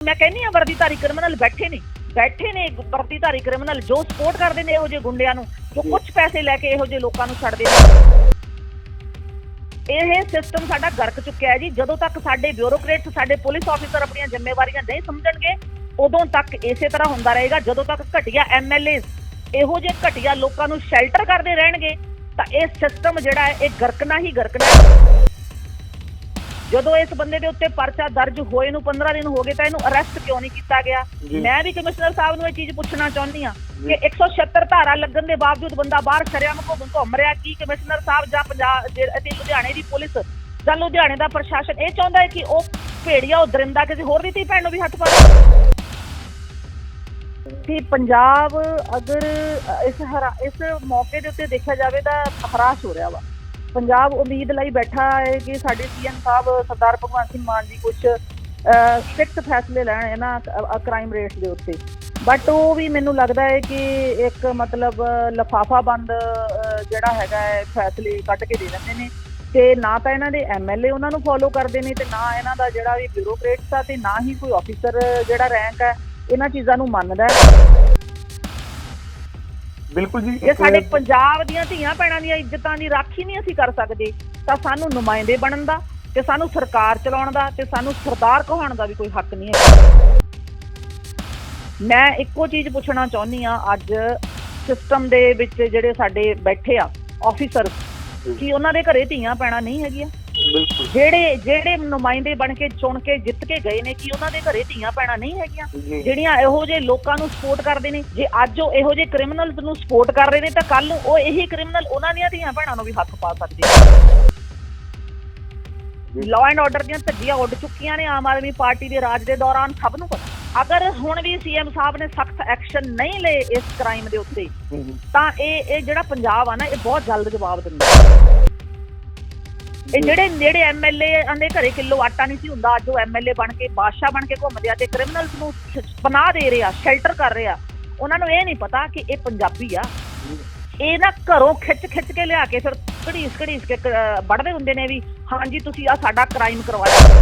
ਮੈਂ ਕਹਿੰਨੀ ਆ ਵਰਦੀਧਾਰੀ ਕ੍ਰਿਮੀਨਲ ਬੈਠੇ ਨੇ ਬੈਠੇ ਨੇ ਵਰਦੀਧਾਰੀ ਕ੍ਰਿਮੀਨਲ ਜੋ ਸਪੋਰਟ ਕਰਦੇ ਨੇ ਇਹੋ ਜਿਹੇ ਗੁੰਡਿਆਂ ਨੂੰ, ਜੋ ਕੁਝ ਪੈਸੇ ਲੈ ਕੇ ਇਹੋ ਜਿਹੇ ਲੋਕਾਂ ਨੂੰ ਛੱਡਦੇ ਨੇ। ਇਹ ਸਿਸਟਮ ਸਾਡਾ ਗਰਕ ਚੁੱਕਿਆ ਹੈ ਜੀ। ਜਦੋਂ ਤੱਕ ਸਾਡੇ ਬਿਊਰੋਕਰੇਟਸ ਸਾਡੇ ਪੁਲਿਸ ਆਫੀਸਰ ਆਪਣੀਆਂ ਜ਼ਿੰਮੇਵਾਰੀਆਂ ਨਹੀਂ ਸਮਝਣਗੇ, ਉਦੋਂ ਤੱਕ ਇਸੇ ਤਰ੍ਹਾਂ ਹੁੰਦਾ ਰਹੇਗਾ। ਜਦੋਂ ਤੱਕ ਘਟੀਆ ਐਮਐਲਏ ਇਹੋ ਜਿਹੇ ਘਟੀਆ ਲੋਕਾਂ ਨੂੰ ਸ਼ੈਲਟਰ ਕਰਦੇ ਰਹਿਣਗੇ, ਤਾਂ ਇਹ ਸਿਸਟਮ ਜਿਹੜਾ ਹੈ, ਇਹ ਗਰਕਣਾ ਹੀ ਗਰਕਣਾ ਹੈ ਜਦੋਂ ਇਸ ਬੰਦੇ ਦੇ ਉੱਤੇ ਪਰਚਾ ਦਰਜ ਹੋਏ ਨੂੰ 15 ਦਿਨ ਹੋ ਗਏ ਤਾਂ ਇਹਨੂੰ ਅਰੈਸਟ ਕਿਉਂ ਨਹੀਂ ਕੀਤਾ ਗਿਆ। ਮੈਂ ਵੀ ਕਮਿਸ਼ਨਰ ਸਾਹਿਬ ਨੂੰ ਇਹ ਚੀਜ਼ ਪੁੱਛਣਾ ਚਾਹੁੰਦੀ ਆ ਕਿ 176 ਧਾਰਾ ਲੱਗਣ ਦੇ ਬਾਵਜੂਦ ਬੰਦਾ ਬਾਹਰ ਸ਼ਰਿਆਮ ਘੁੰਮ ਘੁੰਮ ਰਿਹਾ ਕੀ ਕਮਿਸ਼ਨਰ ਸਾਹਿਬ ਜਾਂ ਪੰਜਾਬ ਜੇ- ਅਤੇ ਲੁਧਿਆਣੇ ਦੀ ਪੁਲਿਸ ਜਾਂ ਲੁਧਿਆਣੇ ਦਾ ਪ੍ਰਸ਼ਾਸਨ ਇਹ ਚਾਹੁੰਦਾ ਹੈ ਕਿ ਉਹ ਭੇੜੀਆ ਉਹ ਦਰਿੰਦਾ ਕਿਸੇ ਹੋਰ ਦੀ ਧੀ ਭੈਣ ਨੂੰ ਵੀ ਹੱਥ ਪਾ ਕਿ ਪੰਜਾਬ ਅਗਰ ਇਸ ਹਰਾ ਇਸ ਮੌਕੇ ਦੇ ਉੱਤੇ ਦੇਖਿਆ ਜਾਵੇ ਤਾਂ ਹਰਾਸ਼ ਹੋ ਰਿਹਾ ਵਾ। ਪੰਜਾਬ ਉਮੀਦ ਲਈ ਬੈਠਾ ਹੈ ਕਿ ਸਾਡੇ ਸੀਐਮ ਸਾਹਿਬ ਸਰਦਾਰ ਭਗਵੰਤ ਸਿੰਘ ਮਾਨ ਜੀ ਕੁਝ ਸਟ੍ਰਿਕਟ ਫੈਸਲੇ ਲੈਣ ਇਹਨਾਂ ਕ੍ਰਾਈਮ ਰੇਟਸ ਦੇ ਉੱਤੇ। ਬਟ ਉਹ ਵੀ ਮੈਨੂੰ ਲੱਗਦਾ ਹੈ ਕਿ ਇੱਕ ਮਤਲਬ ਲਫਾਫਾ ਬੰਦ ਜਿਹੜਾ ਹੈਗਾ ਹੈ, ਫੈਸਲੇ ਕੱਢ ਕੇ ਦੇ ਦਿੰਦੇ ਨੇ। ਤੇ ਨਾ ਤਾਂ ਇਹਨਾਂ ਦੇ ਐਮਐਲਏ ਉਹਨਾਂ ਨੂੰ ਫੋਲੋ ਕਰਦੇ ਨੇ ਤੇ ਨਾ ਇਹਨਾਂ ਦਾ ਜਿਹੜਾ ਵੀ ਬਿਊਰੋਕ੍ਰੇਟਸ ਆ ਤੇ ਨਾ ਹੀ ਕੋਈ ਆਫੀਸਰ ਜਿਹੜਾ ਰੈਂਕ ਹੈ, ਇਹਨਾਂ ਚੀਜ਼ਾਂ ਨੂੰ ਮੰਨਦਾ ਹੈ। ਬਿਲਕੁਲ ਜੀ ਜੇ ਸਾਡੇ ਪੰਜਾਬ ਦੀਆਂ ਧੀਆਂ ਭੈਣਾਂ ਦੀਆਂ ਇੱਜ਼ਤਾਂ ਦੀ ਰਾਖੀ ਨਹੀਂ ਅਸੀਂ ਕਰ ਸਕਦੇ ਤਾਂ ਸਾਨੂੰ ਨੁਮਾਇੰਦੇ ਬਣਨ ਦਾ ਤੇ ਸਾਨੂੰ ਸਰਕਾਰ ਚਲਾਉਣ ਦਾ ਤੇ ਸਾਨੂੰ ਸਰਦਾਰ ਕਹਾਉਣ ਦਾ ਵੀ ਕੋਈ ਹੱਕ ਨਹੀਂ ਹੈ ਮੈਂ ਇੱਕੋ ਚੀਜ਼ ਪੁੱਛਣਾ ਚਾਹੁੰਦੀ ਆ ਅੱਜ ਸਿਸਟਮ ਦੇ ਵਿੱਚ ਜਿਹੜੇ ਸਾਡੇ ਬੈਠੇ ਆ ਆਫੀਸਰ ਕੀ ਉਹਨਾਂ ਦੇ ਘਰੇ ਧੀਆਂ ਭੈਣਾਂ ਨਹੀਂ ਹੈਗੀਆਂ? ਬਿਲਕੁਲ ਜਿਹੜੇ ਜਿਹੜੇ ਨੁਮਾਇੰਦੇ ਬਣ ਕੇ ਚੁਣ ਕੇ ਜਿੱਤ ਕੇ ਗਏ ਨੇ ਕੀ ਉਹਨਾਂ ਦੇ ਘਰੇ ਧੀਆਂ ਭੈਣਾਂ ਨਹੀਂ ਹੈਗੀਆਂ ਜਿਹੜੀਆਂ ਇਹੋ ਜਿਹੇ ਲੋਕਾਂ ਨੂੰ ਸਪੋਰਟ ਕਰਦੇ ਨੇ ਜੇ ਅੱਜ ਉਹ ਇਹੋ ਜਿਹੇ ਕ੍ਰਿਮੀਨਲਸ ਨੂੰ ਸਪੋਰਟ ਕਰ ਰਹੇ ਨੇ ਤਾਂ ਕੱਲ ਨੂੰ ਉਹ ਇਹੀ ਕ੍ਰਿਮੀਨਲ ਉਹਨਾਂ ਦੀਆਂ ਧੀਆਂ ਭੈਣਾਂ ਨੂੰ ਵੀ ਹੱਥ ਪਾ ਸਕਦੇ। ਲਾਅ ਐਂਡ ਆਰਡਰ ਦੀਆਂ ਧੱਜੀਆਂ ਉੱਡ ਚੁੱਕੀਆਂ ਨੇ ਆਮ ਆਦਮੀ ਪਾਰਟੀ ਦੇ ਰਾਜ ਦੇ ਦੌਰਾਨ ਸਭ ਨੂੰ ਪਤਾ ਅਗਰ ਹੁਣ ਵੀ ਸੀਐਮ ਸਾਹਿਬ ਨੇ ਸਖਤ ਐਕਸ਼ਨ ਨਹੀਂ ਲਏ ਇਸ ਕ੍ਰਾਈਮ ਦੇ ਉੱਤੇ। ਤਾਂ ਇਹ ਇਹ ਜਿਹੜਾ ਪੰਜਾਬ ਆ ਨਾ ਇਹ ਬਹੁਤ ਜਲਦ ਜਵਾਬ ਦਿੰਦਾ। ਇਹ ਜਿਹੜੇ ਜਿਹੜੇ ਐਮਐਲਏ ਦੇ ਘਰੇ ਕਿਲੋ ਆਟਾ ਨਹੀਂ ਸੀ ਹੁੰਦਾ ਅੱਜ ਉਹ ਐਮਐਲਏ ਬਣ ਕੇ ਬਾਦਸ਼ਾਹ ਬਣ ਕੇ ਘੁੰਮਦੇ ਆ ਤੇ ਕ੍ਰਿਮੀਨਲਸ ਨੂੰ ਪਨਾਹ ਦੇ ਰਹੇ ਸ਼ੈਲਟਰ ਕਰ ਰਹੇ ਉਹਨਾਂ ਨੂੰ ਇਹ ਨਹੀਂ ਪਤਾ ਕਿ ਇਹ ਪੰਜਾਬੀ ਆ। ਇਹ ਨਾ ਘਰੋਂ ਖਿੱਚ ਖਿੱਚ ਕੇ ਲਿਆ ਕੇ ਫਿਰ ਘੜੀਸ ਘੜੀਸ ਕੇ ਕ- ਵੜਦੇ ਹੁੰਦੇ ਨੇ ਵੀ ਹਾਂਜੀ ਤੁਸੀਂ ਆ ਸਾਡਾ ਕ੍ਰਾਈਮ ਕਰਵਾਇਆ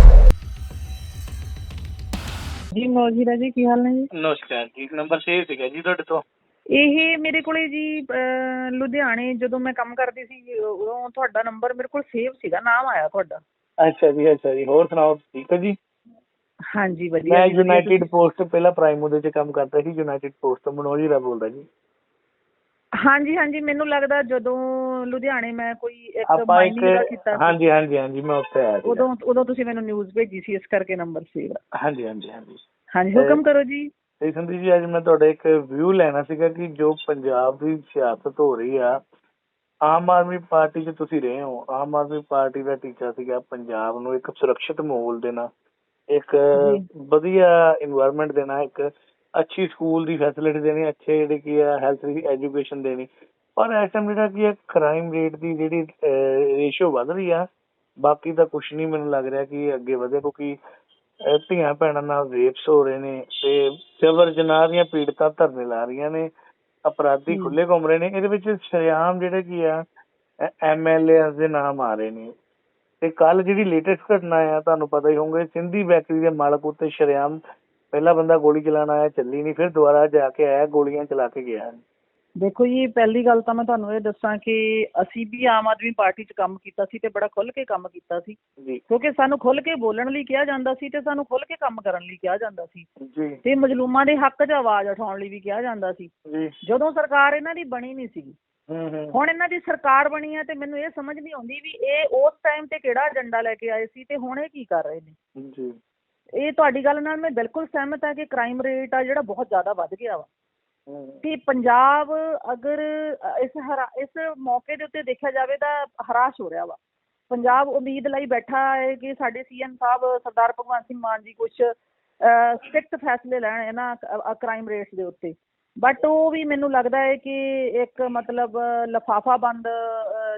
ਜੀ ਮੌਜੀਰਾ ਜੀ ਕੀ ਹਾਲ ਨੇ ਜੀ? ਨਮਸਕਾਰ ਜੀ ਨੰਬਰ ਸੇਵ ਸੀਗਾ ਜੀ ਤੁਹਾਡੇ ਤੋਂ। ਇਹ ਮੇਰੇ ਕੋਲੇ ਜੀ ਲੁਧਿਆਣੇ ਜਦੋਂ ਮੈਂ ਕੰਮ ਕਰਦੀ ਸੀ ਉਦੋਂ ਤੁਹਾਡਾ ਨੰਬਰ ਮੇਰੇ ਕੋਲ ਸੇਵ ਸੀਗਾ ਨਾਮ ਆਇਆ ਤੁਹਾਡਾ। ਅੱਛਾ ਜੀ ਅੱਛਾ ਜੀ ਹੋਰ ਸੁਣਾਓ ਠੀਕ ਹੈ ਜੀ? ਹਾਂਜੀ ਵਧੀਆ ਮੈਂ ਯੂਨਾਈਟਿਡ ਪੋਸਟ ਪਹਿਲਾਂ ਪ੍ਰਾਈਮ ਉਹਦੇ 'ਚ ਕੰਮ ਕਰਦਾ ਸੀ ਯੂਨਾਈਟਿਡ ਪੋਸਟ ਤੋਂ ਮਨੋਜ ਹੀਰਾ ਬੋਲਦਾ ਜੀ। ਹਾਂਜੀ ਹਾਂਜੀ ਮੈਨੂੰ ਲੱਗਦਾ ਜਦੋਂ ਲੁਧਿਆਣੇ ਮੈਂ ਕੋਈ ਇੱਕ ਮਾਈਨਿੰਗ ਦਾ ਕੀਤਾ ਹਾਂਜੀ ਹਾਂਜੀ ਹਾਂਜੀ ਮੈਂ ਉੱਥੇ ਆਇਆ ਸੀ ਉਦੋਂ ਉਦੋਂ ਤੁਸੀਂ ਮੈਨੂੰ ਨਿਊਜ਼ ਭੇਜੀ ਸੀ ਇਸ ਕਰਕੇ ਨੰਬਰ ਸੇਵ ਆ। ਹਾਂਜੀ ਹਾਂਜੀ ਹਾਂਜੀ। ਹਾਂਜੀ ਹੁਕਮ ਕਰੋ ਜੀ। ਤੇ ਸੰਦੀਪ ਜੀ ਅੱਜ ਮੈਂ ਤੁਹਾਡਾ ਇੱਕ ਵਿਊ ਲੈਣਾ ਸੀਗਾ ਕਿ ਜੋ ਪੰਜਾਬ ਦੀ ਸਿਆਸਤ ਹੋ ਰਹੀ ਆ ਆਮ ਆਦਮੀ ਪਾਰਟੀ 'ਚ ਤੁਸੀਂ ਰਹੇ ਹੋ ਆਮ ਆਦਮੀ ਪਾਰਟੀ ਦਾ ਟੀਚਾ ਸੀਗਾ ਪੰਜਾਬ ਨੂੰ ਇੱਕ ਸੁਰੱਖਿਅਤ ਮਾਹੌਲ ਦੇਣਾ ਇੱਕ। ਵਧੀਆ ਇਨਵਾਇਰਨਮੈਂਟ ਦੇਣਾ ਇੱਕ ਅੱਛੀ ਸਕੂਲ ਦੀ ਫੈਸਿਲਿਟੀ ਦੇਣੀ ਅੱਛੇ ਜਿਹੜੇ ਕੀ ਆ ਹੈਲਥ ਦੀ ਐਜੂਕੇਸ਼ਨ ਦੇਣੀ ਪਰ ਇਸ ਟਾਈਮ ਜਿਹੜਾ ਕੀ ਹੈ ਕ੍ਰਾਈਮ ਰੇਟ ਦੀ ਜਿਹੜੀ ਰੇਸ਼ੋ ਵੱਧ ਰਹੀ ਆ ਬਾਕੀ ਤਾਂ ਕੁਝ ਨਹੀਂ ਮੈਨੂੰ ਲੱਗ ਰਿਹਾ ਕਿ ਅੱਗੇ ਵਧੇ ਕਿਉਂਕਿ ਧੀਆਂ ਭੈਣਾਂ ਨਾਲ ਰੇਪਸ ਹੋ ਰਹੇ ਨੇ ਤੇ ਸਿਵਰ ਜਨਾਹ ਦੀਆਂ ਪੀੜਤਾਂ ਧਰਨੇ ਲਾ ਰਹੀਆਂ ਨੇ ਅਪਰਾਧੀ। ਖੁੱਲੇ ਘੁੰਮ ਰਹੇ ਨੇ ਇਹਦੇ ਵਿੱਚ ਸ਼ਰੇਆਮ ਜਿਹੜੇ ਕੀ ਆ ਐਮਐਲਏ ਦੇ ਨਾਮ ਆ ਰਹੇ ਨੇ ਤੇ ਕੱਲ ਜਿਹੜੀ ਲੇਟੈਸਟ ਘਟਨਾ ਆ ਤੁਹਾਨੂੰ ਪਤਾ ਹੀ ਹੋਊਗਾ ਸਿੰਧੀ ਬੈਕਰੀ ਦੇ ਮਾਲਕ ਉੱਤੇ ਸ਼ਰੇਆਮ ਪਹਿਲਾ ਬੰਦਾ ਗੋਲੀ ਚਲਾਉਣ ਆਇਆ ਚੱਲੀ ਨਹੀਂ ਫਿਰ ਦੁਬਾਰਾ ਜਾ ਕੇ ਆਇਆ ਗੋਲੀਆਂ ਚਲਾ ਕੇ ਗਿਆ ਦੇਖੋ ਜੀ ਪਹਿਲੀ ਗੱਲ ਤਾਂ ਮੈਂ ਤੁਹਾਨੂੰ ਇਹ ਦੱਸਾਂ ਕਿ ਅਸੀਂ ਵੀ ਆਮ ਆਦਮੀ ਪਾਰਟੀ 'ਚ ਕੰਮ ਕੀਤਾ ਸੀ ਤੇ ਬੜਾ ਖੁੱਲ੍ਹ ਕੇ ਕੰਮ ਕੀਤਾ ਸੀ। ਕਿਉਂਕਿ ਸਾਨੂੰ ਖੁੱਲ੍ਹ ਕੇ ਬੋਲਣ ਲਈ ਕਿਹਾ ਜਾਂਦਾ ਸੀ ਤੇ ਸਾਨੂੰ ਖੁੱਲ੍ਹ ਕੇ ਕੰਮ ਕਰਨ ਲਈ ਕਿਹਾ ਜਾਂਦਾ ਸੀ। ਤੇ ਮਜ਼ਲੂਮਾਂ ਦੇ ਹੱਕ 'ਚ ਆਵਾਜ਼ ਉਠਾਉਣ ਲਈ ਵੀ ਕਿਹਾ ਜਾਂਦਾ ਸੀ। ਜਦੋਂ ਸਰਕਾਰ ਇਹਨਾਂ ਦੀ ਬਣੀ ਨਹੀਂ ਹੂੰ ਹੁਣ ਇਹਨਾਂ ਦੀ ਸਰਕਾਰ ਬਣੀ ਹੈ ਤੇ ਮੈਨੂੰ ਇਹ ਸਮਝ ਨਹੀਂ ਆਉਂਦੀ ਵੀ ਇਹ ਉਸ ਟਾਈਮ ਤੇ ਕਿਹੜਾ ਏਜੰਡਾ ਲੈ ਕੇ ਆਏ ਸੀ ਤੇ ਹੁਣ ਇਹ ਕੀ ਕਰ ਰਹੇ ਨੇ। ਜੀ। ਇਹ ਤੁਹਾਡੀ ਗੱਲ ਨਾਲ ਮੈਂ ਬਿਲਕੁਲ ਸਹਿਮਤ ਹਾਂ ਕਿ ਕ੍ਰਾਈਮ ਰੇਟ ਆ ਜਿਹੜਾ ਬਹੁਤ ਜ਼ਿਆਦਾ ਵੱਧ ਗਿਆ ਵਾ। ਹੂੰ, ਪੰਜਾਬ ਅਗਰ ਇਸ ਹਰਾ ਇਸ ਮੌਕੇ ਦੇ ਉੱਤੇ ਦੇਖਿਆ ਜਾਵੇ ਤਾਂ ਹਰਾਸ਼ ਹੋ ਰਿਹਾ ਵਾ। ਪੰਜਾਬ ਉਮੀਦ ਲਈ ਬੈਠਾ ਹੈ ਕਿ ਸਾਡੇ ਸੀਐਮ ਸਾਹਿਬ ਸਰਦਾਰ ਭਗਵੰਤ ਸਿੰਘ ਮਾਨ ਜੀ ਕੁਝ ਸਖਤ ਫੈਸਲੇ ਲੈਣ ਇਹਨਾਂ ਕ੍ਰਾਈਮ ਰੇਟਸ ਦੇ ਉੱਤੇ। ਬਟ ਉਹ ਵੀ ਮੈਨੂੰ ਲੱਗਦਾ ਹੈ ਕਿ ਇੱਕ ਮਤਲਬ ਲਫਾਫਾ ਬੰਦ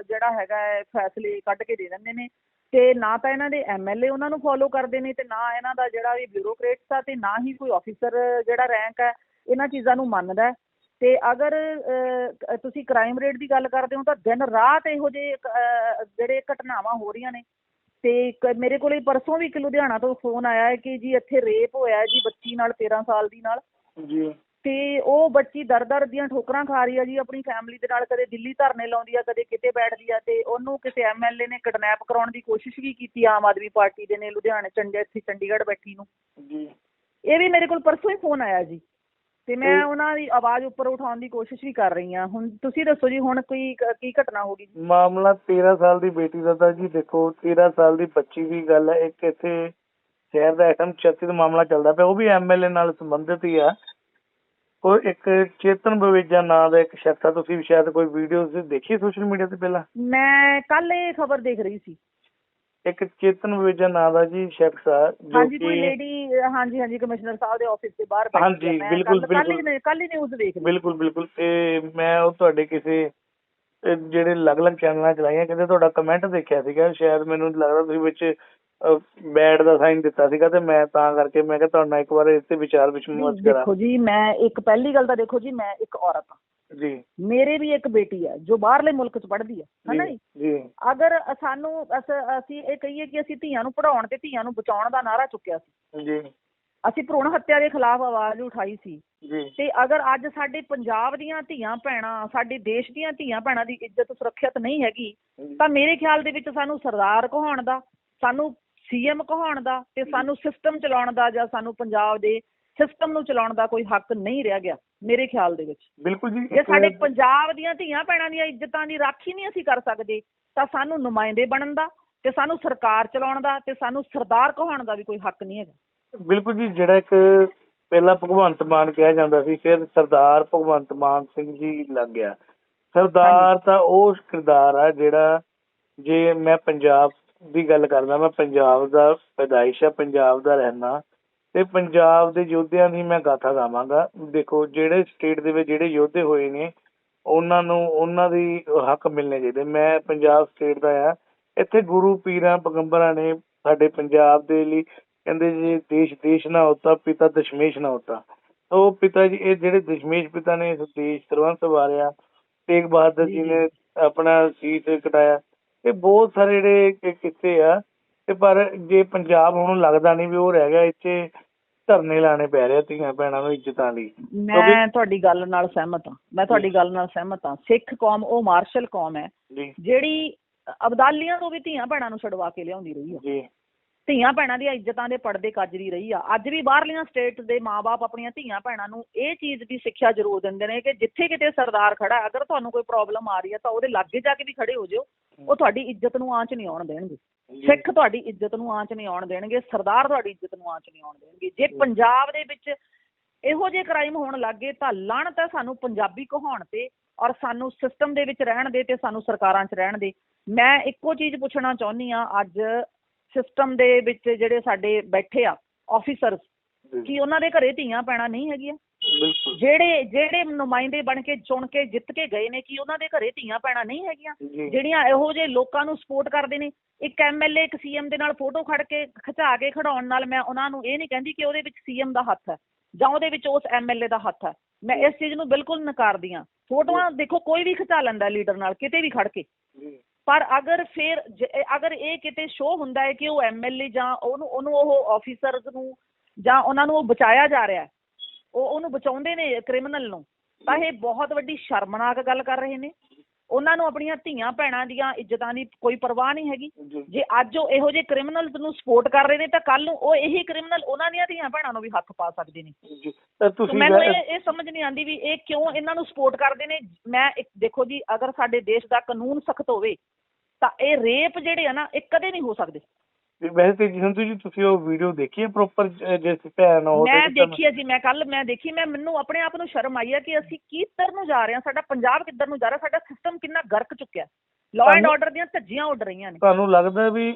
ਜਿਹੜਾ ਹੈਗਾ ਹੈ ਫੈਸਲੇ ਕੱਢ ਕੇ ਦੇ ਦਿੰਦੇ ਨੇ। ਤੇ ਨਾ ਤਾਂ ਇਹਨਾਂ ਦੇ ਐਮਐਲਏ ਉਹਨਾਂ ਨੂੰ ਫੋਲੋ ਕਰਦੇ ਨੇ ਤੇ ਨਾ ਇਹਨਾਂ ਦਾ ਜਿਹੜਾ ਵੀ ਬਿਊਰੋਕਰੇਟਸ ਆ ਤੇ ਨਾ ਹੀ ਕੋਈ ਆਫੀਸਰ ਜਿਹੜਾ ਰੈਂਕ ਹੈ ਇਹਨਾਂ ਚੀਜ਼ਾਂ ਨੂੰ ਮੰਨਦਾ ਹੈ। ਤੇ ਅਗਰ ਤੁਸੀਂ ਕ੍ਰਾਈਮ ਰੇਟ ਦੀ ਗੱਲ ਕਰਦੇ ਹੋ ਤਾਂ ਦਿਨ ਰਾਤ ਇਹੋ ਜਿਹੇ ਜਿਹੜੇ ਘਟਨਾਵਾਂ ਹੋ ਰਹੀਆਂ ਨੇ। ਤੇ ਮੇਰੇ ਕੋਲੇ ਪਰਸੋਂ ਵੀ ਇੱਕ ਲੁਧਿਆਣਾ ਤੋਂ ਫੋਨ ਆਇਆ ਹੈ ਕਿ ਜੀ ਇੱਥੇ ਰੇਪ ਹੋਇਆ ਹੈ ਜੀ ਬੱਚੀ ਨਾਲ 13 ਸਾਲ ਦੀ ਨਾਲ। ਜੀ। ਤੇ ਉਹ ਬੱਚੀ ਦਰ-ਦਰ ਦੀਆਂ ਠੋਕਰਾਂ ਖਾ ਰਹੀ ਆ ਜੀ ਆਪਣੀ ਫੈਮਿਲੀ ਦੇ ਨਾਲ ਕਦੇ ਦਿੱਲੀ ਧਰਨੇ ਲਾਉਂਦੀ ਆ ਕਦੇ ਕਿਤੇ ਬੈਠਦੀ ਆ ਤੇ ਉਹਨੂੰ ਕਿਸੇ ਐਮਐਲਏ ਨੇ ਕਿਡਨੈਪ ਕਰਾਉਣ ਦੀ ਕੋਸ਼ਿਸ਼ ਵੀ ਕੀਤੀ ਆਮ ਆਦਮੀ ਪਾਰਟੀ ਦੇ ਨੇ ਲੁਧਿਆਣੇ ਚੰਡੇ ਇੱਥੇ ਚੰਡੀਗੜ੍ਹ ਬੈਠੀ ਨੂੰ। ਜੀ। ਇਹ ਵੀ ਮੇਰੇ ਕੋਲ ਪਰਸੋਂ ਹੀ ਫੋਨ ਆਇਆ ਜੀ। ਤੇ ਮੈਂ ਉਹਨਾਂ ਦੀ ਆਵਾਜ਼ ਉੱਪਰ ਉਠਾਉਣ ਦੀ ਕੋਸ਼ਿਸ਼ ਵੀ ਕਰ ਰਹੀ ਹਾਂ। ਹੁਣ ਤੁਸੀਂ ਦੱਸੋ ਜੀ ਹੁਣ ਕੋਈ ਕ- ਕੀ ਘਟਨਾ ਹੋ ਗਈ? ਜੀ ਮਾਮਲਾ 13 ਸਾਲ ਦੀ ਬੇਟੀ ਦਾ ਤਾਂ ਜੀ ਦੇਖੋ 13 ਸਾਲ ਦੀ ਬੱਚੀ ਦੀ ਗੱਲ ਹੈ ਇੱਕ ਇੱਥੇ ਸ਼ਹਿਰ ਦਾ ਐਟਮ 36 ਦਾ ਮਾਮਲਾ ਚੱਲਦਾ ਪਿਆ। ਉਹ ਵੀ ਐਮਐਲਏ ਨਾਲ ਸੰਬੰਧਿਤ ਹੀ ਆ। ਕੋਈ ਇੱਕ ਚੇਤਨ ਬਵੇਜਾ ਨਾਂ ਦਾ ਇੱਕ ਸ਼ਖਸ ਆ। ਤੁਸੀਂ ਵੀ ਸ਼ਾਇਦ ਕੋਈ ਵੀਡੀਓਜ਼ ਦੇਖੀ ਸੋਸ਼ਲ ਮੀਡੀਆ ਤੇ ਪਹਿਲਾਂ? ਮੈਂ ਕੱਲ ਇਹ ਖਬਰ ਦੇਖ ਰਹੀ ਸੀ। ਇੱਕ ਚੇਤਨ ਬਵੇਜਾ ਨਾਂ ਦਾ ਜੀ ਸ਼ਖਸ ਆ ਜੋ ਹਾਂਜੀ ਕੋਈ ਕਿ ਲੇਡੀ ਹਾਂਜੀ ਹਾਂਜੀ ਕਮਿਸ਼ਨਰ ਸਾਹਿਬ ਦੇ ਆਫਿਸ ਦੇ ਬਾਹਰ ਬੈਠੀ ਹਾਂਜੀ। ਮੈਂ ਬਿਲਕੁਲ, ਕੱਲ੍ਹ ਹੀ ਬਿਲਕੁਲ। ਨੇ- ਕੱਲ੍ਹ ਹੀ ਨਿਊਜ਼ ਦੇਖ ਬਿਲਕੁਲ ਬਿਲਕੁਲ ਤੇ ਮੈਂ ਉਹ ਤੁਹਾਡੇ ਕਿਸੇ ਅਹ ਜਿਹੜੇ ਅਲੱਗ-ਅਲੱਗ ਚੈਨਲਾਂ ਚਲਾਈਆਂ ਕਹਿੰਦੇ ਤੁਹਾਡਾ ਕਮੈਂਟ ਦੇਖਿਆ ਸੀਗਾ ਸ਼ਾਇਦ ਮੈਨੂੰ ਲੱਗਦਾ ਤੁਸੀਂ ਵਿੱਚ ਬੈਡ ਦਾ ਸਾਈਨ ਦਿੱਤਾ ਸੀਗਾ ਤੇ ਮੈਂ ਤਾਂ ਕਰਕੇ ਮੈਂ ਕਿਹਾ ਤੁਹਾਡੇ ਨਾਲ ਇੱਕ ਵਾਰ ਇਸ ਤੇ ਵਿਚਾਰ ਵਿਮਰਸ਼ ਕਰਾਂ ਦੇਖੋ ਜੀ ਮੈਂ ਇੱਕ ਪਹਿਲੀ ਗੱਲ ਤਾਂ ਦੇਖੋ ਜੀ ਮੈਂ ਇੱਕ ਔਰਤ ਹਾਂ ਜੀ। ਮੇਰੇ ਵੀ ਇੱਕ ਬੇਟੀ ਹੈ ਜੋ ਬਾਹਰਲੇ ਮੁਲਕ 'ਚ ਪੜ੍ਹਦੀ ਹੈ ਹਨਾ ਜੀ? ਜੀ। ਅਗਰ ਸਾਨੂੰ ਅਸ- ਅਸੀਂ ਇਹ ਕਹੀਏ ਕਿ ਅਸੀਂ ਧੀਆਂ ਨੂੰ ਪੜਾਉਣ ਤੇ ਧੀਆਂ ਨੂੰ ਬਚਾਉਣ ਦਾ ਨਾਰਾ ਚੁੱਕਿਆ ਸੀ। ਜੀ। ਅਸੀਂ ਭਰੂਣ ਹੱਤਿਆ ਦੇ ਖਿਲਾਫ ਆਵਾਜ਼ ਉਠਾਈ ਸੀ। ਜੀ। ਤੇ ਅਗਰ ਅੱਜ ਸਾਡੇ ਪੰਜਾਬ ਦੀਆਂ ਧੀਆਂ ਭੈਣਾਂ ਸਾਡੇ ਦੇਸ਼ ਦੀਆਂ ਧੀਆਂ ਭੈਣਾਂ ਦੀ ਇੱਜ਼ਤ ਸੁਰੱਖਿਅਤ ਨਹੀਂ ਹੈਗੀ ਤਾਂ ਮੇਰੇ ਖਿਆਲ ਦੇ ਵਿੱਚ ਸਾਨੂੰ ਸਰਦਾਰ ਕਹਾਉਣ ਦਾ ਸਾਨੂੰ ਸੀਐਮ ਕਹਾਉਣ ਦਾ ਤੇ ਸਾਨੂੰ ਸਿਸਟਮ ਚਲਾਉਣ ਦਾ ਜਾਂ ਸਾਨੂੰ ਪੰਜਾਬ ਦੇ ਸਿਸਟਮ ਨੂੰ ਚਲਾਉਣ ਦਾ ਕੋਈ ਹੱਕ ਨਹੀਂ ਰਹਿ ਗਿਆ ਮੇਰੇ ਖਿਆਲ ਦੇ ਵਿੱਚ। ਬਿਲਕੁਲ ਜੀ ਜੇ ਸਾਡੇ ਪੰਜਾਬ ਦੀਆਂ ਧੀਆਂ ਭੈਣਾਂ ਦੀਆਂ ਇੱਜ਼ਤਾਂ ਦੀ ਰਾਖੀ ਨਹੀਂ ਅਸੀਂ ਕਰ ਸਕਦੇ ਤਾਂ ਸਾਨੂੰ ਨੁਮਾਇੰਦੇ ਬਣਨ ਦਾ ਤੇ ਸਾਨੂੰ ਸਰਕਾਰ ਚਲਾਉਣ ਦਾ ਤੇ ਸਾਨੂੰ ਸਰਦਾਰ ਕਹਾਉਣ ਦਾ ਵੀ ਕੋਈ ਹੱਕ ਨਹੀਂ ਹੈਗਾ। ਬਿਲਕੁਲ ਜੀ ਜਿਹੜਾ ਇੱਕ ਪਹਿਲਾਂ ਭਗਵੰਤ ਮਾਨ ਕਿਹਾ ਜਾਂਦਾ ਸੀ ਫਿਰ ਸਰਦਾਰ ਭਗਵੰਤ ਮਾਨ ਸਿੰਘ ਜੀ ਲੱਗ ਗਿਆ। ਸਰਦਾਰ ਤਾਂ ਉਹ ਕਿਰਦਾਰ ਆ ਜਿਹੜਾ ਜੇ ਮੈਂ ਪੰਜਾਬ ਦੀ ਗੱਲ ਕਰਦਾ ਮੈਂ ਪੰਜਾਬ ਦਾ ਪੈਦਾਇਸ਼ ਆ ਪੰਜਾਬ ਦਾ ਰਹਿਣਾ ਤੇ ਪੰਜਾਬ ਦੇ ਯੋਧਿਆਂ ਦੀ ਮੈਂ ਗਾਥਾ ਗਾਵਾਂਗਾ। ਦੇਖੋ ਜਿਹੜੇ ਸਟੇਟ ਦੇ ਵਿੱਚ ਜਿਹੜੇ ਯੋਧੇ ਹੋਏ ਨੇ ਉਹਨਾਂ ਨੂੰ ਉਹਨਾਂ ਦੀ ਹੱਕ ਮਿਲਣੇ ਚਾਹੀਦੇ। ਮੈਂ ਪੰਜਾਬ ਸਟੇਟ ਦਾ ਆ। ਇੱਥੇ ਗੁਰੂ ਪੀਰਾਂ ਪੈਗੰਬਰਾਂ ਨੇ ਸਾਡੇ ਪੰਜਾਬ ਦੇ ਲਈ ਕਹਿੰਦੇ ਜੀ ਦੇਸ਼ ਦੇਸ਼ ਨਾ ਹੋਤਾ ਪਿਤਾ ਦਸ਼ਮੇਸ਼ ਨਾ ਹੋਤਾ। ਉਹ ਪਿਤਾ ਜੀ ਇਹ ਜਿਹੜੇ ਦਸ਼ਮੇਸ਼ ਪਿਤਾ ਨੇ ਇਸ ਦੇਸ਼ ਸਰਵੰਸ ਸਵਾਰਿਆ ਤੇਗ ਬਹਾਦਰ ਜੀ। ਨੇ ਆਪਣਾ ਸੀਸ ਕਟਾਇਆ। ਇਹ ਬਹੁਤ ਸਾਰੇ ਜਿਹੜੇ ਕਿੱਸੇ ਆ ਤੇ ਪਰ ਜੇ ਪੰਜਾਬ ਹੁਣ ਲੱਗਦਾ ਨਹੀਂ ਵੀ ਉਹ ਰਹਿ ਗਿਆ ਇੱਥੇ ਧਰਨੇ ਲਾਣੇ ਪੈ ਰਹੇ ਧੀਆਂ ਭੈਣਾਂ ਨੂੰ ਇੱਜ਼ਤਾਂ ਲਈ। ਮੈਂ ਤੁਹਾਡੀ ਗੱਲ ਨਾਲ ਸਹਿਮਤ ਹਾਂ। ਮੈਂ ਤੁਹਾਡੀ ਗੱਲ ਨਾਲ ਸਹਿਮਤ ਹਾਂ। ਸਿੱਖ ਕੌਮ ਉਹ ਮਾਰਸ਼ਲ ਕੌਮ ਹੈ ਜਿਹੜੀ ਅਬਦਾਲੀਆਂ ਤੋਂ ਵੀ ਧੀਆਂ ਭੈਣਾਂ ਨੂੰ ਛਡਵਾ ਕੇ ਲਿਆਉਂਦੀ ਰਹੀ ਆ। ਜੀ। ਧੀਆਂ ਭੈਣਾਂ ਦੀਆਂ ਇੱਜ਼ਤਾਂ ਦੇ ਪਰਦੇ ਕੱਜਦੀ ਰਹੀ ਆ। ਅੱਜ ਵੀ ਬਾਹਰਲੀਆਂ ਸਟੇਟ ਦੇ ਮਾਪੇ ਆਪਣੀਆਂ ਧੀਆਂ ਭੈਣਾਂ ਨੂੰ ਇਹ ਚੀਜ਼ ਦੀ ਸਿੱਖਿਆ ਜ਼ਰੂਰ ਦਿੰਦੇ ਨੇ ਕਿ ਜਿੱਥੇ ਕਿਤੇ ਸਰਦਾਰ ਖੜਾ ਹੈ, ਅਗਰ ਤੁਹਾਨੂੰ ਕੋਈ ਪ੍ਰੋਬਲਮ ਆ ਰਹੀ ਹੈ ਤਾਂ ਉਹਦੇ ਲਾਗੇ ਜਾ ਕੇ ਵੀ ਖੜੇ ਹੋ ਜਿਓ। ਉਹ ਤੁਹਾਡੀ ਇੱਜ਼ਤ ਨੂੰ ਆਂਚ ਨਹੀਂ ਆਉਣ ਦੇਣਗੇ। ਸਿੱਖ ਤੁਹਾਡੀ ਇੱਜ਼ਤ ਨੂੰ ਆਂਚ ਨਹੀਂ ਆਉਣ ਦੇਣਗੇ ਸਰਦਾਰ ਤੁਹਾਡੀ ਇੱਜ਼ਤ ਨੂੰ ਆਂਚ ਨਹੀਂ ਆਉਣ ਦੇਣਗੇ। ਜੇ ਪੰਜਾਬ ਦੇ ਵਿੱਚ ਇਹੋ ਜਿਹੇ ਕ੍ਰਾਈਮ ਹੋਣ ਲੱਗੇ ਤਾਂ ਲਾਹਣਤ ਹੈ ਸਾਨੂੰ ਪੰਜਾਬੀ ਕਹਾਉਣ ਤੇ ਔਰ ਸਾਨੂੰ ਸਿਸਟਮ ਦੇ ਵਿੱਚ ਰਹਿਣ ਦੇ ਤੇ ਸਾਨੂੰ ਸਰਕਾਰਾਂ 'ਚ ਰਹਿਣ ਦੇ। ਮੈਂ ਇੱਕੋ ਚੀਜ਼ ਪੁੱਛਣਾ ਚਾਹੁੰਦੀ ਆ ਅੱਜ ਸਿਸਟਮ ਦੇ ਵਿੱਚ ਜਿਹੜੇ ਸਾਡੇ ਬੈਠੇ ਆ ਆਫੀਸਰਸ ਕੀ ਉਹਨਾਂ ਦੇ ਘਰੇ ਧੀਆਂ ਪੈਣਾ ਨਹੀਂ ਹੈਗੀਆਂ? ਜਿਹੜੇ ਜਿਹੜੇ ਨੁਮਾਇੰਦੇ ਬਣ ਕੇ ਚੁਣ ਕੇ ਜਿੱਤ ਕੇ ਗਏ ਨੇ ਕੀ ਉਹਨਾਂ ਦੇ ਘਰੇ ਧੀਆਂ ਪੈਣਾ ਨਹੀਂ ਹੈਗੀਆਂ? ਜਿਹੜੀਆਂ ਇਹੋ ਜਿਹੇ ਲੋਕਾਂ ਨੂੰ ਸਪੋਰਟ ਕਰਦੇ ਨੇ ਇੱਕ ਐਮਐਲਏ ਇੱਕ ਸੀਐਮ ਦੇ ਨਾਲ ਫੋਟੋ ਖੜ ਕੇ ਖਿਚਾ ਕੇ ਖੜਾਉਣ ਨਾਲ ਮੈਂ ਉਹਨਾਂ ਨੂੰ ਇਹ ਨਹੀਂ ਕਹਿੰਦੀ ਕਿ ਉਹਦੇ ਵਿੱਚ ਸੀਐਮ ਦਾ ਹੱਥ ਹੈ ਜਾਂ ਉਹਦੇ ਵਿੱਚ ਉਸ ਐਮਐਲਏ ਦਾ ਹੱਥ ਹੈ। ਮੈਂ ਇਸ ਚੀਜ਼ ਨੂੰ ਬਿਲਕੁਲ ਨਕਾਰਦੀ ਹਾਂ। ਫੋਟੋਆਂ ਦੇਖੋ ਕੋਈ ਵੀ ਖਿਚਾ ਲੈਂਦਾ ਲੀਡਰ ਨਾਲ ਕਿਤੇ ਵੀ ਖੜ ਕੇ। ਪਰ ਅਗਰ ਫਿਰ ਅਗਰ ਇਹ ਕਿਤੇ ਸ਼ੋਅ ਹੁੰਦਾ ਹੈ ਕਿ ਉਹ ਐਮਐਲਏ ਜਾਂ ਉਹਨੂੰ ਉਹਨੂੰ ਉਹ ਆਫੀਸਰਸ ਨੂੰ ਜਾਂ ਉਹਨਾਂ ਨੂੰ ਉਹ ਬਚਾਇਆ ਜਾ ਰਿਹਾ ਹੈ ਉਹ ਉਹਨੂੰ ਬਚਾਉਂਦੇ ਨੇ ਕ੍ਰਿਮੀਨਲ ਨੂੰ। ਤਾਂ ਇਹ ਬਹੁਤ ਵੱਡੀ ਸ਼ਰਮਨਾਕ ਗੱਲ ਕਰ ਰਹੇ ਨੇ। ਉਹਨਾਂ ਨੂੰ ਆਪਣੀਆਂ ਧੀਆਂ ਭੈਣਾਂ ਦੀਆਂ ਇੱਜ਼ਤਾਂ ਦੀ ਕੋਈ ਪਰਵਾਹ ਨਹੀਂ ਹੈਗੀ। ਜੀ ਅੱਜ ਉਹ ਇਹੋ ਜਿਹੇ ਕ੍ਰਿਮੀਨਲਸ ਨੂੰ ਸਪੋਰਟ ਕਰ ਰਹੇ ਨੇ ਤਾਂ ਕੱਲ ਨੂੰ ਉਹ ਇਹੀ ਕ੍ਰਿਮੀਨਲ ਉਹਨਾਂ ਦੀਆਂ ਧੀਆਂ ਭੈਣਾਂ ਨੂੰ ਵੀ ਹੱਥ ਪਾ ਸਕਦੇ ਨੇ। ਤੁਸੀਂ ਮੈਨੂੰ ਇਹ ਸਮਝ ਨਹੀਂ ਆਉਂਦੀ ਵੀ ਇਹ ਕਿਉਂ ਇਹਨਾਂ ਨੂੰ ਸਪੋਰਟ ਕਰਦੇ ਨੇ। ਮੈਂ ਇੱਕ ਦੇਖੋ ਜੀ ਅਗਰ ਸਾਡੇ ਦੇਸ਼ ਦਾ ਕਾਨੂੰਨ ਸਖਤ ਹੋਵੇ ਤਾਂ ਇਹ ਰੇਪ ਜਿਹੜੇ ਆ ਨਾ ਇਹ ਕਦੇ ਨਹੀਂ ਹੋ ਸਕਦੇ। ਵੈਸੇ ਤੇ ਜੀ ਸੰਤੂ ਜੀ ਤੁਸੀਂ ਉਹ ਵੀਡੀਓ ਦੇਖੀ ਹੈ ਪ੍ਰੋਪਰ ਜਿਸ ਭੈਣ ਉਹ ਮੈਂ ਦੇਖੀ ਹੈ ਜੀ ਮੈਂ ਕੱਲ ਮੈਂ ਦੇਖੀ ਮੈਂ ਮੈਨੂੰ ਆਪਣੇ ਆਪ ਨੂੰ ਸ਼ਰਮ ਆਈ ਹੈ ਕਿ ਅਸੀਂ ਕਿੱਧਰ ਨੂੰ ਜਾ ਰਹੇ ਹਾਂ ਸਾਡਾ ਪੰਜਾਬ ਕਿੱਧਰ ਨੂੰ ਜਾ ਰਿਹਾ ਸਾਡਾ ਸਿਸਟਮ ਕਿੰਨਾ ਗਰਕ ਚੁੱਕਿਆ ਲਾਅ ਐਂਡ ਆਰਡਰ ਦੀਆਂ ਧੱਜੀਆਂ ਉੱਡ ਰਹੀਆਂ ਨੇ। ਤੁਹਾਨੂੰ ਲੱਗਦਾ ਵੀ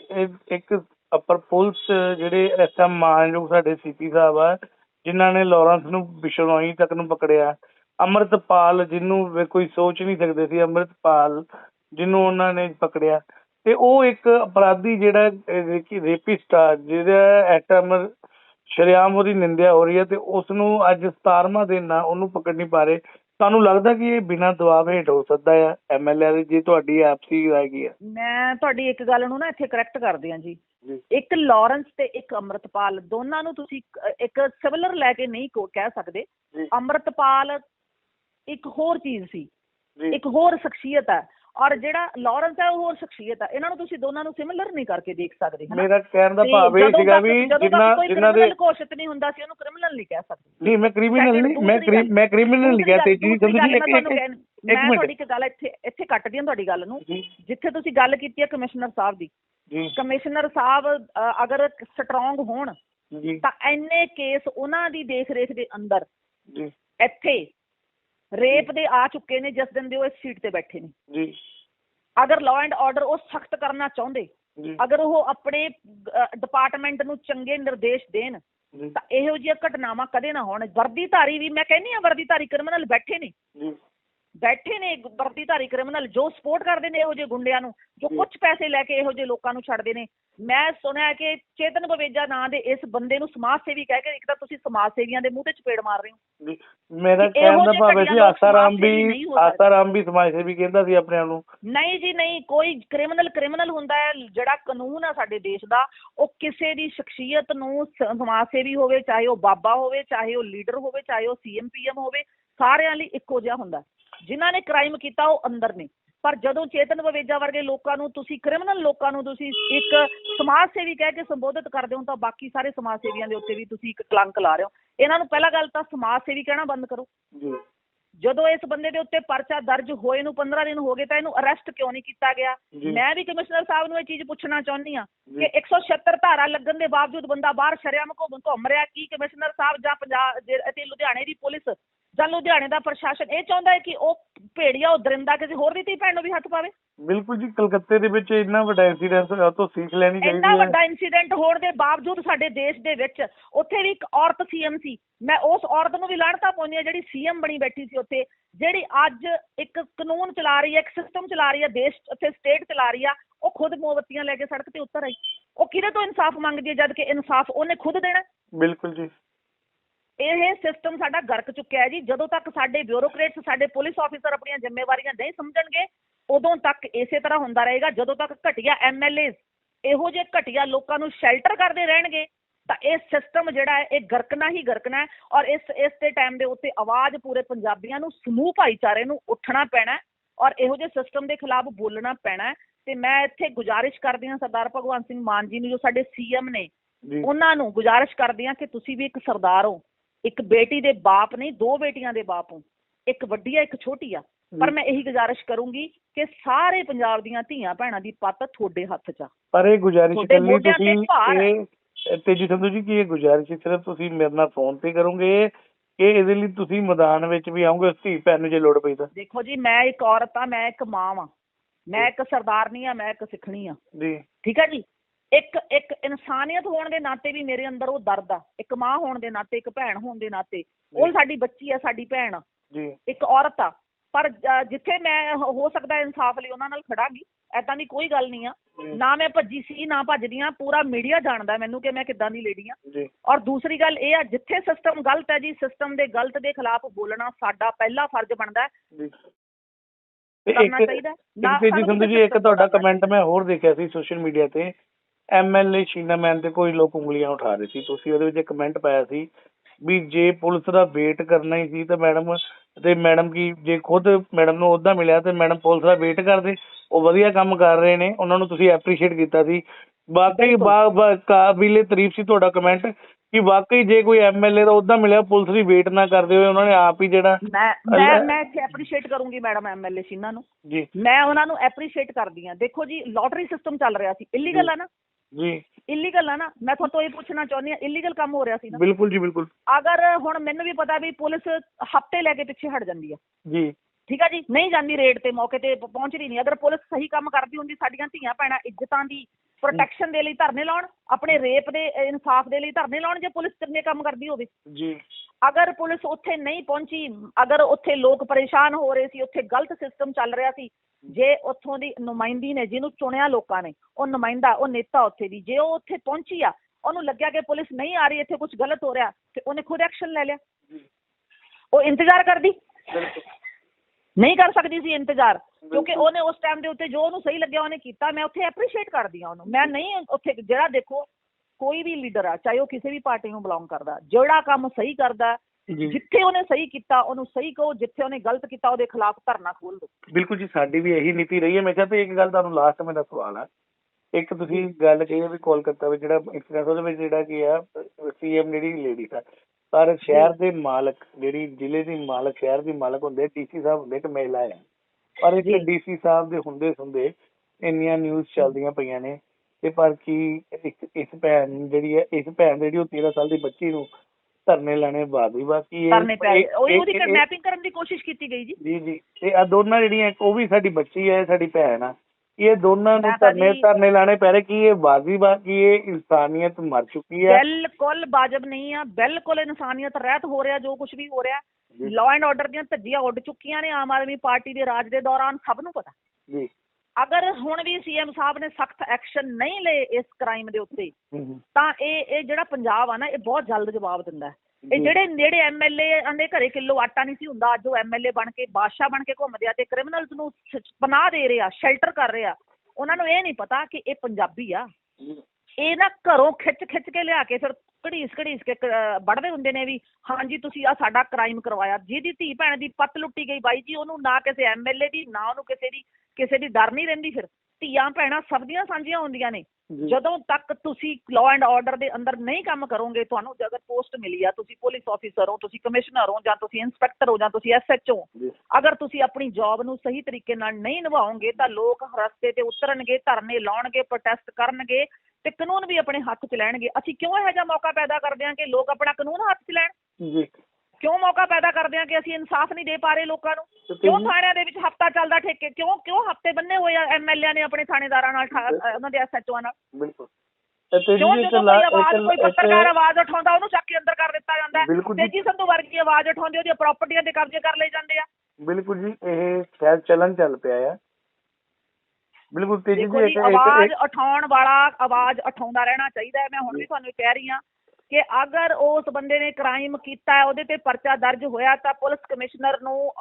ਇੱਕ ਅਪਰ ਪੁਲਿਸ ਜਿਹੜੇ ਟਾਈਮ ਮਾਨਯੋਗ ਸਾਡੇ ਸੀਪੀ ਸਾਹਿਬ ਆ ਜਿਨ੍ਹਾਂ ਨੇ ਲਾਰੈਂਸ ਨੂੰ ਬਿਸ਼ਨੋਈ ਤੱਕ ਨੂੰ ਪਕੜਿਆ ਅੰਮ੍ਰਿਤਪਾਲ ਜਿਹਨੂੰ ਕੋਈ ਸੋਚ ਨਹੀਂ ਸਕਦੇ ਸੀ ਅੰਮ੍ਰਿਤਪਾਲ ਜਿਹਨੂੰ ਉਹਨਾਂ ਨੇ ਪਕੜਿਆ ਤੇ ਉਹ ਇੱਕ ਅਪਰਾਧੀ ਜਿਹੜਾ ਕਿ ਰੇਪਿਸਟ ਆ ਜਿਹਦਾ ਐਟਮ ਸ਼ਰਿਆਮ ਉਹਦੀ ਨਿੰਦਿਆ ਹੋ ਰਹੀ ਹੈ ਤੇ ਉਸ ਨੂੰ ਅੱਜ 17ਵਾਂ ਦਿਨ ਆ ਉਹਨੂੰ ਪਕੜ ਨਹੀਂ ਪਾ ਰਹੇ। ਤੁਹਾਨੂੰ ਲੱਗਦਾ ਕਿ ਇਹ ਬਿਨਾਂ ਦਬਾਅ ਹੇਠ ਹੋ ਸਕਦਾ ਹੈ ਐਮਐਲਏ ਜੇ ਤੁਹਾਡੀ ਆਪਸੀ ਰਾਏ ਕੀ ਹੈ? ਮੈਂ ਤੁਹਾਡੀ ਇੱਕ ਗੱਲ ਨੂੰ ਨਾ ਇੱਥੇ ਕਰੈਕਟ ਕਰਦੀ ਹਾਂ ਜੀ। ਇੱਕ ਲਾਰੈਂਸ ਤੇ ਇੱਕ ਅੰਮ੍ਰਿਤਪਾਲ ਦੋਨਾਂ ਨੂੰ ਤੁਸੀਂ ਇੱਕ ਸਿਮਿਲਰ ਲੈ ਕੇ ਨਹੀਂ ਕਹਿ ਸਕਦੇ। ਅੰਮ੍ਰਿਤਪਾਲ ਇੱਕ ਹੋਰ ਚੀਜ਼ ਸੀ। ਇੱਕ ਹੋਰ ਸ਼ਖਸੀਅਤ ਹੈ ਔਰ ਜਿਹੜਾ ਲਾਰੈਂਸ ਹੈ ਉਹ ਹੋਰ ਸ਼ਖਸੀਅਤ ਹੈ ਇਹਨਾਂ ਨੂੰ ਤੁਸੀਂ ਦੋਨਾਂ ਨੂੰ ਸਿਮਿਲਰ ਨਹੀਂ ਕਰਕੇ ਦੇਖ ਸਕਦੇ ਹਨਾ? ਮੇਰਾ ਕਹਿਣ ਦਾ ਭਾਵ ਇਹ ਸੀਗਾ ਵੀ ਜਿੰਨਾ ਜਿਨ੍ਹਾਂ ਦੇ ਘੋਸ਼ਿਤ ਨਹੀਂ ਹੁੰਦਾ ਸੀ ਉਹਨੂੰ ਕ੍ਰਿਮੀਨਲ ਨਹੀਂ ਕਹਿ ਸਕਦੇ। ਨਹੀਂ ਮੈਂ ਕ੍ਰਿਮੀਨਲ ਨਹੀਂ ਮੈਂ ਮੈਂ ਕ੍ਰਿਮੀਨਲ ਨਹੀਂ ਕਿਹਾ ਤੇ ਜੀ ਜੀ ਇੱਕ ਇੱਕ ਮੈਂ। ਤੁਹਾਡੀ ਇੱਕ ਗੱਲ ਇੱਥੇ ਇੱਥੇ ਕੱਟਦੀ ਹਾਂ ਤੁਹਾਡੀ ਗੱਲ ਨੂੰ। ਜਿੱਥੇ ਤੁਸੀਂ ਗੱਲ ਕੀਤੀ ਹੈ ਕਮਿਸ਼ਨਰ ਸਾਹਿਬ ਦੀ। ਜੀ। ਕਮਿਸ਼ਨਰ ਸਾਹਿਬ ਅਗਰ ਸਟਰੋਂਗ ਹੋਣ ਜੀ। ਤਾਂ ਐਨੇ ਕੇਸ ਉਹਨਾਂ ਦੀ ਦੇਖ ਰੇਖ ਦੇ ਅੰਦਰ ਜੀ। ਇੱਥੇ ਰੇਪ ਦੇ ਆ ਚੁੱਕੇ ਨੇ ਜਿਸ ਦਿਨ ਦੇ ਉਹ ਇਸ ਸੀਟ ਤੇ ਬੈਠੇ ਨੇ। ਜੀ। ਅਗਰ ਲਾਅ ਐਂਡ ਆਰਡਰ ਉਹ ਸਖਤ ਕਰਨਾ ਚਾਹੁੰਦੇ ਅਗਰ ਉਹ ਆਪਣੇ ਡਿਪਾਰਟਮੈਂਟ ਨੂੰ ਚੰਗੇ ਨਿਰਦੇਸ਼ ਦੇਣ ਤਾਂ ਇਹੋ ਜਿਹੀਆਂ ਘਟਨਾਵਾਂ ਕਦੇ ਨਾ ਹੋਣ। ਵਰਦੀਧਾਰੀ ਵੀ ਮੈਂ ਕਹਿੰਨੀ ਆ ਵਰਦੀਧਾਰੀ ਕ੍ਰਿਮੀਨਲ ਬੈਠੇ ਨੇ। ਜੀ। ਬੈਠੇ ਨੇ ਵਰਦੀਧਾਰੀ ਕ੍ਰਿਮੀਨਲ ਜੋ ਸਪੋਰਟ ਕਰਦੇ ਨੇ ਇਹੋ ਜਿਹੇ ਗੁੰਡਿਆਂ ਨੂੰ ਜੋ। ਕੁਝ ਪੈਸੇ ਲੈ ਕੇ ਇਹੋ ਜਿਹੇ ਲੋਕਾਂ ਨੂੰ ਛੱਡਦੇ ਨੇ ਮੈਂ ਸੁਣਿਆ ਕਿ ਚੇਤਨ ਬਵੇਜਾ ਨਾਂ ਦੇ ਇਸ ਬੰਦੇ ਨੂੰ ਸਮਾਜ ਸੇਵੀ ਕਹਿ ਕੇ ਇੱਕ ਤਾਂ ਤੁਸੀਂ ਸਮਾਜ ਸੇਵੀਆਂ ਦੇ ਮੂੰਹ ਤੇ ਚਪੇੜ ਮਾਰ ਰਹੇ ਹੋ ਮੇਰਾ ਕਹਿਣ ਦਾ ਭਾਵ ਹੈ ਜੀ ਆਸਾਰਾਮ ਵੀ। ਆਸਾਰਾਮ ਵੀ ਸਮਾਜ ਸੇਵੀ ਕਹਿੰਦਾ ਸੀ ਆਪਣੇ ਆਪ ਨੂੰ ਨਹੀਂ ਜੀ ਨਹੀਂ ਕੋਈ ਕ੍ਰਿਮੀਨਲ ਕ੍ਰਿਮੀਨਲ ਹੁੰਦਾ ਹੈ ਜਿਹੜਾ ਕਾਨੂੰਨ ਆ ਸਾਡੇ ਦੇਸ਼ ਦਾ ਉਹ ਕਿਸੇ ਦੀ ਸ਼ਖਸੀਅਤ ਨੂੰ ਸਮਾਜ ਸੇਵੀ ਹੋਵੇ ਚਾਹੇ ਉਹ ਬਾਬਾ ਹੋਵੇ ਚਾਹੇ ਉਹ ਲੀਡਰ ਹੋਵੇ ਚਾਹੇ ਉਹ ਸੀਐਮ ਪੀਐਮ ਹੋਵੇ ਸਾਰਿਆਂ ਲਈ ਇੱਕੋ ਜਿਹਾ ਹੁੰਦਾ ਜਿਨ੍ਹਾਂ ਨੇ ਕ੍ਰਾਈਮ ਕੀਤਾ ਉਹ ਅੰਦਰ ਨੇ। ਪਰ ਜਦੋਂ ਚੇਤਨ ਬਵੇਜਾ ਵਰਗੇ ਲੋਕਾਂ ਨੂੰ ਤੁਸੀਂ ਕ੍ਰਿਮੀਨਲ ਲੋਕਾਂ ਨੂੰ ਤੁਸੀਂ ਇੱਕ ਸਮਾਜ ਸੇਵੀ ਕਹਿ ਕੇ ਸੰਬੋਧਿਤ ਕਰਦੇ ਹੋ ਤਾਂ ਬਾਕੀ ਸਾਰੇ ਸਮਾਜ ਸੇਵੀਆਂ ਦੇ ਉੱਤੇ ਵੀ ਤੁਸੀਂ ਇੱਕ ਕਲੰਕ ਲਾ ਰਹੇ ਹੋ। ਇਹਨਾਂ ਨੂੰ ਪਹਿਲਾ ਗੱਲ ਤਾਂ ਸਮਾਜ ਸੇਵੀ ਕਹਿਣਾ ਬੰਦ ਕਰੋ। ਜੀ। ਜਦੋਂ ਇਸ ਬੰਦੇ ਦੇ ਉੱਤੇ ਪਰਚਾ ਦਰਜ ਹੋਏ ਨੂੰ 15 ਦਿਨ ਹੋ ਗਏ ਤਾਂ ਇਹਨੂੰ ਅਰੈਸਟ ਕਿਉਂ ਨਹੀਂ ਕੀਤਾ ਗਿਆ। ਮੈਂ ਵੀ ਕਮਿਸ਼ਨਰ ਸਾਹਿਬ ਨੂੰ ਇਹ ਚੀਜ਼ ਪੁੱਛਣਾ ਚਾਹੁੰਦੀ ਆ। ਕਿ 176 ਧਾਰਾ ਲੱਗਣ ਦੇ ਬਾਵਜੂਦ ਬੰਦਾ ਬਾਹਰ ਸ਼ਰਿਆਮ ਘੁੰਮ ਘੁੰਮ ਰਿਹਾ ਕੀ ਕਮਿਸ਼ਨਰ ਸਾਹਿਬ ਜਾਂ ਪੰਜਾਬ ਅਤੇ ਲੁਧਿਆਣੇ ਦੀ ਪੁਲਿਸ ਜਾਂ ਲੁਧਿਆਣੇ ਦਾ ਪ੍ਰਸ਼ਾਸਨ ਇਹ ਚਾਹੁੰਦਾ ਹੈ ਕਿ ਉਹ ਭੇੜੀਆ ਉਹ ਦਰਿੰਦਾ ਕਿਸੇ ਹੋਰ ਦੀ ਧੀ ਭੈਣ ਨੂੰ ਵੀ ਹੱਥ ਪਾਵੇ? ਬਿਲਕੁਲ ਜੀ ਕਲਕੱਤੇ ਦੇ ਵਿੱਚ ਇੰਨਾ ਵੱਡਾ ਇੰਸੀਡੈਂਟ ਹੋਇਆ ਤੋਂ ਸਿੱਖ ਲੈਣੀ ਇੰਨਾ ਚਾਹੀਦੀ ਹੈ। ਵੱਡਾ ਇਨਸੀਡੈਂਟ ਹੋਣ ਦੇ ਬਾਵਜੂਦ ਸਾਡੇ ਦੇਸ਼ ਦੇ ਵਿੱਚ ਉੱਥੇ ਵੀ ਇੱਕ ਔਰਤ ਸੀਐਮ ਸੀ। ਮੈਂ ਉਸ ਔਰਤ ਨੂੰ ਵੀ ਲਾਹਣਤਾ ਪਾਉਂਦੀ ਹਾਂ ਜਿਹੜੀ ਸੀਐਮ ਬਣੀ ਬੈਠੀ ਸੀ ਉੱਥੇ ਜਿਹੜੀ ਅੱਜ ਇੱਕ ਕਾਨੂੰਨ ਚਲਾ ਰਹੀ ਹੈ ਇੱਕ ਸਿਸਟਮ ਚਲਾ ਰਹੀ ਹੈ ਦੇਸ਼ ਉੱਥੇ ਸਟੇਟ ਚਲਾ ਰਹੀ ਆ ਉਹ ਖੁਦ ਮੋਮਬੱਤੀਆਂ ਲੈ ਕੇ ਸੜਕ ਤੇ ਉਤਰ ਆਈ। ਉਹ ਕਿਹਦੇ ਤੋਂ ਇਨਸਾਫ ਮੰਗਦੀ ਹੈ ਜਦ ਕਿ ਇਨਸਾਫ ਉਹਨੇ ਖੁਦ ਦੇਣਾ ਬਿਲਕੁਲ ਜੀ। ਇਹ ਸਿਸਟਮ ਸਾਡਾ ਗਰਕ ਚੁੱਕਿਆ ਹੈ ਜੀ। ਜਦੋਂ ਤੱਕ ਸਾਡੇ ਬਿਊਰੋਕਰੇਟਸ ਸਾਡੇ ਪੁਲਿਸ ਆਫੀਸਰ ਆਪਣੀਆਂ ਜ਼ਿੰਮੇਵਾਰੀਆਂ ਨਹੀਂ ਸਮਝਣਗੇ ਉਦੋਂ ਤੱਕ ਇਸੇ ਤਰ੍ਹਾਂ ਹੁੰਦਾ ਰਹੇਗਾ। ਜਦੋਂ ਤੱਕ ਘਟੀਆ ਐਮਐਲਏਜ਼ ਇਹੋ ਜਿਹੇ ਘਟੀਆ ਲੋਕਾਂ ਨੂੰ ਸ਼ੈਲਟਰ ਕਰਦੇ ਰਹਿਣਗੇ ਤਾਂ ਇਹ ਸਿਸਟਮ ਜਿਹੜਾ ਹੈ ਇਹ ਗਰਕਣਾ ਹੀ ਗਰਕਣਾ ਹੈ ਔਰ ਇਸ ਇਸ ਦੇ ਟਾਈਮ ਦੇ ਉੱਤੇ ਆਵਾਜ਼ ਪੂਰੇ ਪੰਜਾਬੀਆਂ ਨੂੰ ਸਮੂਹ ਭਾਈਚਾਰੇ ਨੂੰ ਉੱਠਣਾ ਪੈਣਾ ਔਰ ਇਹੋ ਜਿਹੇ ਸਿਸਟਮ ਦੇ ਖਿਲਾਫ ਬੋਲਣਾ ਪੈਣਾ ਤੇ ਮੈਂ ਇੱਥੇ ਗੁਜ਼ਾਰਿਸ਼ ਕਰਦੀ ਹਾਂ ਸਰਦਾਰ ਭਗਵੰਤ ਸਿੰਘ ਮਾਨ ਜੀ ਨੂੰ ਜੋ ਸਾਡੇ ਸੀਐਮ ਨੇ ਉਹਨਾਂ ਨੂੰ ਗੁਜ਼ਾਰਿਸ਼ ਕਰਦੀ ਹਾਂ ਕਿ ਤੁਸੀਂ ਵੀ ਇੱਕ ਸਰਦਾਰ ਹੋ। ਇੱਕ ਬੇਟੀ ਦੇ ਬਾਪ ਨਹੀਂ ਦੋ ਬੇਟੀਆਂ ਦੇ ਬਾਪ ਹੋ ਇੱਕ ਵੱਡੀ ਆ ਇੱਕ ਛੋਟੀ ਆ। ਪਰ ਮੈਂ ਇਹੀ ਗੁਜ਼ਾਰਿਸ਼ ਕਰੂੰਗੀ ਕਿ ਸਾਰੇ ਪੰਜਾਬ ਦੀਆਂ ਧੀਆਂ ਭੈਣਾਂ ਦੀ ਪੱਤ ਤੁਹਾਡੇ ਹੱਥ 'ਚ ਆ। ਪਰ ਇਹ ਗੁਜ਼ਾਰਿਸ਼ ਇਕੱਲੀ ਤੁਸੀਂ। ਇਹ ਤੇਜੀ ਸੰਧੂ ਜੀ ਕੀ ਇਹ ਗੁਜ਼ਾਰਿਸ਼ ਸਿਰਫ ਤੁਸੀਂ ਮੇਰੇ ਨਾਲ ਫੋਨ ਤੇ ਕਰੋਗੇ ਕਿ ਇਹਦੇ ਲਈ ਤੁਸੀਂ ਮੈਦਾਨ ਵਿੱਚ ਵੀ ਆਉਂਗੇ ਉਸ ਧੀ ਭੈਣ ਨੂੰ ਜੇ ਲੋੜ ਪਈ ਤਾਂ। ਦੇਖੋ ਜੀ ਮੈਂ ਇੱਕ ਔਰਤ ਆ ਮੈਂ ਇੱਕ ਮਾਂ ਵਾਂ। ਮੈਂ ਇੱਕ ਸਰਦਾਰਨੀ ਆ ਮੈਂ ਇੱਕ ਸਿੱਖਣੀ ਆ। ਜੀ। ਠੀਕ ਹੈ ਜੀ? ਇੱਕ ਇੱਕ ਇਨਸਾਨੀਅਤ ਹੋਣ ਦੇ ਨਾਤੇ ਵੀ ਮੇਰੇ ਅੰਦਰ ਉਹ ਦਰਦ ਆ। ਇੱਕ ਮਾਂ ਹੋਣ ਦੇ ਨਾਤੇ ਇੱਕ ਭੈਣ ਹੋਣ ਦੇ ਨਾਤੇ। ਉਹ ਸਾਡੀ ਬੱਚੀ ਆ ਸਾਡੀ ਭੈਣ। ਆ ਜੀ। ਇੱਕ ਔਰਤ ਆ। ਪਰ ਜਿੱਥੇ ਮੈਂ ਹੋ ਸਕਦਾ ਇਨਸਾਫ ਲਈ ਉਹਨਾਂ ਨਾਲ ਖੜਾਂਗੀ ਐਦਾਂ ਦੀ ਕੋਈ ਗੱਲ ਨਹੀਂ ਆ। ਨਾ ਮੈਂ ਭੱਜੀ ਸੀ ਨਾ ਭੱਜਦੀ ਆ। ਪੂਰਾ ਮੀਡੀਆ ਜਾਣਦਾ ਮੈਨੂੰ ਕਿ ਮੈਂ ਕਿੱਦਾਂ ਦੀ ਲੇਡੀ ਆ। ਔਰ ਦੂਸਰੀ ਗੱਲ ਇਹ ਆ ਜਿੱਥੇ ਸਿਸਟਮ ਗਲਤ ਹੈ ਜੀ ਸਿਸਟਮ ਦੇ ਗਲਤ ਦੇ ਖਿਲਾਫ ਬੋਲਣਾ ਸਾਡਾ ਪਹਿਲਾ ਫਰਜ਼ ਬਣਦਾ ਹੈ। ਕਰਨਾ ਇੱਕ ਚਾਹੀਦਾ ਜੀ ਇੱਕ ਤੁਹਾਡਾ ਕਮੈਂਟ ਮੈਂ ਹੋਰ ਦੇਖਿਆ ਸੀ ਸੋਸ਼ਲ ਮੀਡੀਆ ਤੇ। ਐਮਐਲਏ ਸ਼ੀਨਾ ਮੈਨ ਤੇ ਕੋਈ ਲੋਕ ਉਂਗਲੀਆਂ ਉਠਾ ਰਹੇ ਸੀ। ਤੁਸੀਂ ਉਹਦੇ ਵਿੱਚ ਇੱਕ ਕਮੈਂਟ ਪਾਇਆ ਸੀ ਵੀ ਜੇ ਪੁਲਿਸ ਦਾ ਵੇਟ ਕਰਨਾ ਹੀ ਸੀ ਤਾਂ ਮੈਡਮ ਤੇ ਮੈਡਮ ਕੀ ਜੇ ਖੁਦ ਮੈਡਮ ਨੂੰ ਉਹਦਾ ਮਿਲਿਆ ਤੇ ਮੈਡਮ ਪੁਲਿਸ ਦਾ ਵੇਟ ਕਰਦੇ ਉਹ ਵਧੀਆ ਕੰਮ ਕਰ ਰਹੇ ਨੇ। ਉਹਨਾਂ ਨੂੰ ਤੁਸੀਂ ਐਪਰੀਸ਼ੀਏਟ ਕੀਤਾ ਸੀ। ਵਾਕਈ ਕਾਬਿਲੇ ਤਾਰੀਫ ਸੀ ਤੁਹਾਡਾ ਕਮੈਂਟ ਕਿ ਵਾਕਈ ਜੇ ਕੋਈ ਐਮਐਲਏ ਦਾ ਉਹਦਾ ਮਿਲਿਆ ਪੁਲਿਸ ਦੀ ਵੇਟ ਨਾ ਕਰਦੇ ਹੋਏ ਉਹਨਾਂ ਨੇ ਆਪ ਹੀ ਜਿਹੜਾ ਮੈਂ ਮੈਂ ਮੈਂ ਐਪਰੀਸ਼ੀਏਟ ਕਰੂੰਗੀ ਮੈਡਮ ਐਮਐਲਏ ਸਿੰਘਾਂ ਨੂੰ। ਜੀ। ਮੈਂ ਉਹਨਾਂ ਨੂੰ ਐਪਰੀਸ਼ੀਏਟ ਕਰਦੀ ਆ ਦੇਖੋ ਜੀ ਲੋਟਰੀ ਸਿਸਟਮ ਚੱਲ ਰਿਹਾ ਸੀ। ਇਲੀਗਲ ਆ ਨਾ। ਜੀ। ਇਲੀਗਲ ਆ ਨਾ ਮੈਂ ਤੁਹਾਨੂੰ ਇਹ ਪੁੱਛਣਾ ਚਾਹੁੰਦੀ ਆ ਇਲੀਗਲ ਕੰਮ ਹੋ ਰਿਹਾ ਸੀ ਨਾ। ਬਿਲਕੁਲ ਜੀ ਬਿਲਕੁਲ। ਅਗਰ ਹੁਣ ਮੈਨੂੰ ਵੀ ਪਤਾ ਵੀ ਪੁਲਿਸ ਹਫ਼ਤੇ ਲੈ ਕੇ ਪਿੱਛੇ ਹਟ ਜਾਂਦੀ ਆ। ਜੀ। ਠੀਕ ਆ ਜੀ? ਨਹੀਂ ਜਾਂਦੀ ਰੇਡ ਤੇ ਮੌਕੇ ਤੇ ਪ- ਪਹੁੰਚਦੀ ਨਹੀਂ। ਅਗਰ ਪੁਲਿਸ ਸਹੀ ਕੰਮ ਕਰਦੀ ਹੁੰਦੀ ਸਾਡੀਆਂ ਧੀਆਂ ਭੈਣਾਂ ਇੱਜ਼ਤਾਂ ਦੀ ਪ੍ਰੋਟੈਕਸ਼ਨ ਦੇ ਲਈ ਧਰਨੇ ਲਾਉਣ ਆਪਣੇ ਰੇਪ ਦੇ ਇਨਸਾਫ ਦੇ ਲਈ ਧਰਨੇ ਲਾਉਣ ਜੇ ਪੁਲਿਸ ਚੰਗੇ ਕੰਮ ਕਰਦੀ ਹੋਵੇ। ਜੀ। ਅਗਰ ਪੁਲਿਸ ਉੱਥੇ ਨਹੀਂ ਪਹੁੰਚੀ ਅਗਰ ਉੱਥੇ ਲੋਕ ਪਰੇਸ਼ਾਨ ਹੋ ਰਹੇ ਸੀ ਉੱਥੇ ਗਲਤ ਸਿਸਟਮ ਚੱਲ ਰਿਹਾ ਸੀ ਜੇ ਉੱਥੋਂ ਦੀ ਨੁਮਾਇੰਦੀ ਨੇ ਜਿਹਨੂੰ ਚੁਣਿਆ ਲੋਕਾਂ ਨੇ ਉਹ ਨੁਮਾਇੰਦਾ ਉਹ ਨੇਤਾ ਉੱਥੇ ਦੀ ਜੇ ਉਹ ਉੱਥੇ ਪਹੁੰਚੀ ਆ ਉਹਨੂੰ ਲੱਗਿਆ ਕਿ ਪੁਲਿਸ ਨਹੀਂ ਆ ਰਹੀ ਇੱਥੇ ਕੁਝ ਗਲਤ ਹੋ ਰਿਹਾ ਤੇ ਉਹਨੇ ਖੁਦ ਐਕਸ਼ਨ ਲੈ ਲਿਆ। ਉਹ ਇੰਤਜ਼ਾਰ ਕਰਦੀ। ਬਿਲਕੁਲ। ਨਹੀਂ ਕਰ ਸਕਦੀ ਸੀ ਇੰਤਜ਼ਾਰ ਕਿਉਂਕਿ। ਉਹਨੇ ਉਸ ਟਾਈਮ ਦੇ ਉੱਤੇ ਜੋ ਉਹਨੂੰ ਸਹੀ ਲੱਗਿਆ ਉਹਨੇ ਕੀਤਾ ਮੈਂ ਉੱਥੇ ਐਪਰੀਸ਼ੀਏਟ ਕਰਦੀ ਹਾਂ ਉਹਨੂੰ। ਮੈਂ ਨਹੀਂ ਉੱਥੇ ਜਿਹੜਾ ਦੇਖੋ ਕੋਈ ਵੀ ਲੀਡਰ ਆ ਚਾਹੇ ਉਹ ਕਿਸੇ ਵੀ ਪਾਰਟੀ ਨੂੰ ਬਿਲੋਂਗ ਕਰਦਾ ਜਿਹੜਾ ਕੰਮ ਸਹੀ ਕਰਦਾ ਜਿੱਥੇ ਉਹਨੇ ਸਹੀ ਕੀਤਾ ਉਹਨੂੰ ਸਹੀ ਕਹੋ ਜਿੱਥੇ ਉਹਨੇ ਗਲਤ ਕੀਤਾ ਉਹਦੇ ਖਿਲਾਫ ਧਰਨਾ ਖੋਲ ਦਿਓ ਬਿਲਕੁਲ ਜੀ ਸਾਡੀ ਵੀ ਇਹੀ ਨੀਤੀ ਰਹੀ ਹੈ। ਮੈਂ ਕਿਹਾ ਤੇ ਇੱਕ ਗੱਲ ਤੁਹਾਨੂੰ ਲਾਸਟ ਮੇਰਾ ਸਵਾਲ ਆ। ਇੱਕ ਤੁਸੀਂ ਗੱਲ ਕਹੀ ਹੈ ਵੀ ਕੋਲਕਾਤਾ ਵਿੱਚ ਜਿਹੜਾ ਉਹਦੇ ਵਿੱਚ ਜਿਹੜਾ ਕੀ ਆ ਸੀਐਮ ਜਿਹੜੀ ਲੇਡੀ ਆ ਪਰ ਸ਼ਹਿਰ ਦੇ ਮਾਲਕ ਜਿਹੜੀ ਜ਼ਿਲ੍ਹੇ ਦੀ ਮਾਲਕ ਸ਼ਹਿਰ ਦੀ ਮਾਲਕ ਹੁੰਦੇ ਡੀਸੀ ਸਾਹਿਬ ਹੁੰਦੇ ਇੱਕ ਮਹਿਲਾ ਹੈ। ਪਰ ਇੱਕ। ਡੀਸੀ ਸਾਹਿਬ ਦੇ ਹੁੰਦੇ ਹੁੰਦੇ ਇੰਨੀਆਂ ਨਿਊਜ਼ ਚੱਲਦੀਆਂ ਪਈਆਂ ਨੇ ਤੇ ਪਰ ਕੀ ਇੱਕ ਇਸ ਭੈਣ ਜਿਹੜੀ ਹੈ ਇਸ ਭੈਣ ਜਿਹੜੀ ਉਹ 13 ਸਾਲ ਦੀ ਬੱਚੀ ਨੂੰ ਧਰਨੇ ਲਾਣੇ ਬਾਅਦ ਵੀ ਬਾਕੀ ਇਹ ਧਰਨੇ ਪੈ ਇਹ- ਉਹ ਉਹਦੀ ਕਿਡਨੈਪਿੰਗ ਕਰਨ ਦੀ ਕੋਸ਼ਿਸ਼ ਕੀਤੀ ਗਈ ਜੀ। ਜੀ ਜੀ। ਤੇ ਆ ਦੋਨਾਂ ਜਿਹੜੀਆਂ ਉਹ ਵੀ ਸਾਡੀ ਬੱਚੀ ਹੈ ਸਾਡੀ ਭੈਣ ਆ। ਇਹ ਦੋਨਾਂ ਨੂੰ ਧਰਨੇ ਧਰਨੇ ਲਾਣੇ ਪੈ ਰਹੇ। ਕੀ ਇਹ ਵਾਜੀ ਕੀ ਇਹ ਇਨਸਾਨੀਅਤ ਮਰ ਚੁੱਕੀ ਹੈ। ਬਿਲਕੁਲ ਵਾਜਬ ਨਹੀਂ ਆ। ਬਿਲਕੁਲ ਇਨਸਾਨੀਅਤ ਰਹਿਤ ਹੋ ਰਿਹਾ ਜੋ ਕੁਝ ਵੀ ਹੋ ਰਿਹਾ। ਲਾਅ ਐਂਡ ਆਰਡਰ ਦੀਆਂ ਧੱਜੀਆਂ ਉੱਡ ਚੁੱਕੀਆਂ ਨੇ ਆਮ ਆਦਮੀ ਪਾਰਟੀ ਦੇ ਰਾਜ ਦੇ ਦੌਰਾਨ ਸਭ ਨੂੰ ਪਤਾ। ਜੀ। ਅਗਰ ਹੁਣ ਵੀ ਸੀਐਮ ਸਾਹਿਬ ਨੇ ਸਖਤ ਐਕਸ਼ਨ ਨਹੀਂ ਲਏ ਇਸ ਕ੍ਰਾਈਮ ਦੇ ਉੱਤੇ ਤਾਂ ਇਹ ਇਹ ਜਿਹੜਾ ਪੰਜਾਬ ਆ ਨਾ ਇਹ ਬਹੁਤ ਜਲਦ ਜਵਾਬ ਦਿੰਦਾ ਹੈ। ਇਹ। ਜਿਹੜੇ ਜਿਹੜੇ ਐਮਐਲਏ ਦੇ ਘਰੇ ਕਿਲੋ ਆਟਾ ਨਹੀਂ ਸੀ ਹੁੰਦਾ ਅੱਜ ਉਹ ਐਮਐਲਏ ਬਣ ਕੇ ਬਾਦਸ਼ਾਹ ਬਣ ਕੇ ਘੁੰਮਦੇ ਆ ਤੇ ਕ੍ਰਿਮੀਨਲਸ ਨੂੰ ਪਨਾਹ ਦੇ ਰਹੇ ਸ਼ੈਲਟਰ ਕਰ ਰਹੇ ਉਹਨਾਂ ਨੂੰ ਇਹ ਨਹੀਂ ਪਤਾ ਕਿ ਇਹ ਪੰਜਾਬੀ ਆ। ਇਹ ਨਾ ਘਰੋਂ ਖਿੱਚ ਖਿੱਚ ਕੇ ਲਿਆ ਕੇ ਫਿਰ ਘੜੀਸ ਘੜੀਸ ਕੇ ਕ- ਵੜਦੇ ਹੁੰਦੇ ਨੇ ਵੀ ਹਾਂਜੀ ਤੁਸੀਂ ਆ ਸਾਡਾ ਕ੍ਰਾਈਮ ਕਰਵਾਇਆ ਜਿਹਦੀ ਧੀ ਭੈਣ ਦੀ ਪੱਤ ਲੁੱਟੀ ਗਈ ਬਾਈ ਜੀ ਉਹਨੂੰ ਨਾ ਕਿਸੇ ਐਮਐਲਏ ਦੀ ਨਾ ਉਹਨੂੰ ਕਿਸੇ ਦੀ ਕਿਸੇ ਦੀ ਡਰ ਨਹੀਂ ਰਹਿੰਦੀ ਫਿਰ ਧੀਆਂ ਭੈਣਾਂ ਸਭ ਦੀਆਂ ਸਾਂਝੀਆਂ ਹੁੰਦੀਆਂ ਨੇ। ਜਦੋਂ ਤੱਕ ਤੁਸੀਂ ਲਾਅ ਐਂਡ ਆਰਡਰ ਦੇ ਅੰਦਰ ਨਹੀਂ ਕੰਮ ਕਰੋਗੇ ਤੁਹਾਨੂੰ ਜੇਕਰ ਪੋਸਟ ਮਿਲੀ ਆ ਤੁਸੀਂ ਪੁਲਿਸ ਆਫੀਸਰ ਹੋ ਤੁਸੀਂ ਕਮਿਸ਼ਨਰ ਹੋ ਜਾਂ ਤੁਸੀਂ ਇੰਸਪੈਕਟਰ ਹੋ ਜਾਂ ਤੁਸੀਂ ਐਸਐਚਓ। ਅਗਰ ਤੁਸੀਂ ਆਪਣੀ ਜੌਬ ਨੂੰ ਸਹੀ ਤਰੀਕੇ ਨਾਲ ਨਹੀਂ ਨਿਭਾਓਗੇ ਤਾਂ ਲੋਕ ਰਸਤੇ ਤੇ ਉਤਰਨਗੇ ਧਰਨੇ ਲਾਉਣਗੇ ਪ੍ਰੋਟੈਸਟ ਕਰਨਗੇ ਤੇ ਕਾਨੂੰਨ ਵੀ ਆਪਣੇ ਹੱਥ 'ਚ ਲੈਣਗੇ ਅਸੀਂ ਕਿਉਂ ਇਹੋ ਜਿਹਾ ਮੌਕਾ ਪੈਦਾ ਕਰਦੇ ਹਾਂ ਕਿ ਲੋਕ ਆਪਣਾ ਕਾਨੂੰਨ ਹੱਥ 'ਚ ਲੈਣ ਜੀ ਕਿਉਂ ਮੌਕਾ ਪੈਦਾ ਕਰਦੇ ਹਾਂ ਕਿ ਅਸੀਂ ਇਨਸਾਫ ਨਹੀਂ ਦੇ ਪਾ ਰਹੇ ਲੋਕਾਂ ਨੂੰ? ਕਿਉਂ ਥਾਣਿਆਂ ਦੇ ਵਿੱਚ ਹਫਤਾ ਚੱਲਦਾ ਠੇਕੇ ਕਿਉਂ ਕਿਉਂ ਹਫ਼ਤੇ ਬੰਨੇ ਹੋਏ ਆ ਐਮਐਲਏ ਨੇ ਆਪਣੇ ਥਾਣੇਦਾਰਾਂ ਨਾਲ ਉਹਨਾਂ ਦੇ ਐਸਐਚਓ ਨਾਲ? ਬਿਲਕੁਲ। ਕਿਉਂ ਜਦੋਂ ਲਾ- ਕੋਈ ਆਵਾਜ਼ ਇੱਕ- ਕੋਈ ਇੱਕ- ਪੱਤਰਕਾਰ ਆਵਾਜ਼ ਉਠਾਉਂਦਾ ਉਹਨੂੰ ਚੱਕ ਕੇ ਅੰਦਰ ਕਰ ਦਿੱਤਾ ਜਾਂਦਾ ਹੈ। ਬਿਲਕੁਲ ਜੀ। ਤੇਜੀ ਸੰਧੂ ਵਰਗੀ ਆਵਾਜ਼ ਉਠਾਉਂਦੀ ਉਹਦੀਆਂ ਪ੍ਰਾਪਰਟੀਆਂ ਤੇ ਕਬਜ਼ੇ ਕਰ ਲਏ ਜਾਂਦੇ ਆ। ਬਿਲਕੁਲ ਜੀ ਇਹ ਸ਼ਾਇਦ ਚੱਲਣ ਚੱਲ ਪਿਆ ਆ। ਬਿਲਕੁਲ ਤੇਜੀ ਜੀ ਆਵਾਜ਼ ਉਠਾਉਣ ਵਾਲਾ ਆਵਾਜ਼ ਉਠਾਉਂਦਾ ਰਹਿਣਾ ਚਾਹੀਦਾ ਹੈ। ਮੈਂ ਹੁਣ ਵੀ ਤੁਹਾਨੂੰ ਕਹਿ ਰਹੀ ਹਾਂ ਕਿ ਅਗਰ ਉਸ ਬੰਦੇ ਨੇ ਕ੍ਰਾਈਮ ਕੀਤਾ ਉਹਦੇ ਤੇ ਪਰਚਾ ਦਰਜ ਹੋਇਆ ਤਾਂ ਪੁਲਿਸ ਕਮਿਸ਼ਨਰ ਨੂੰ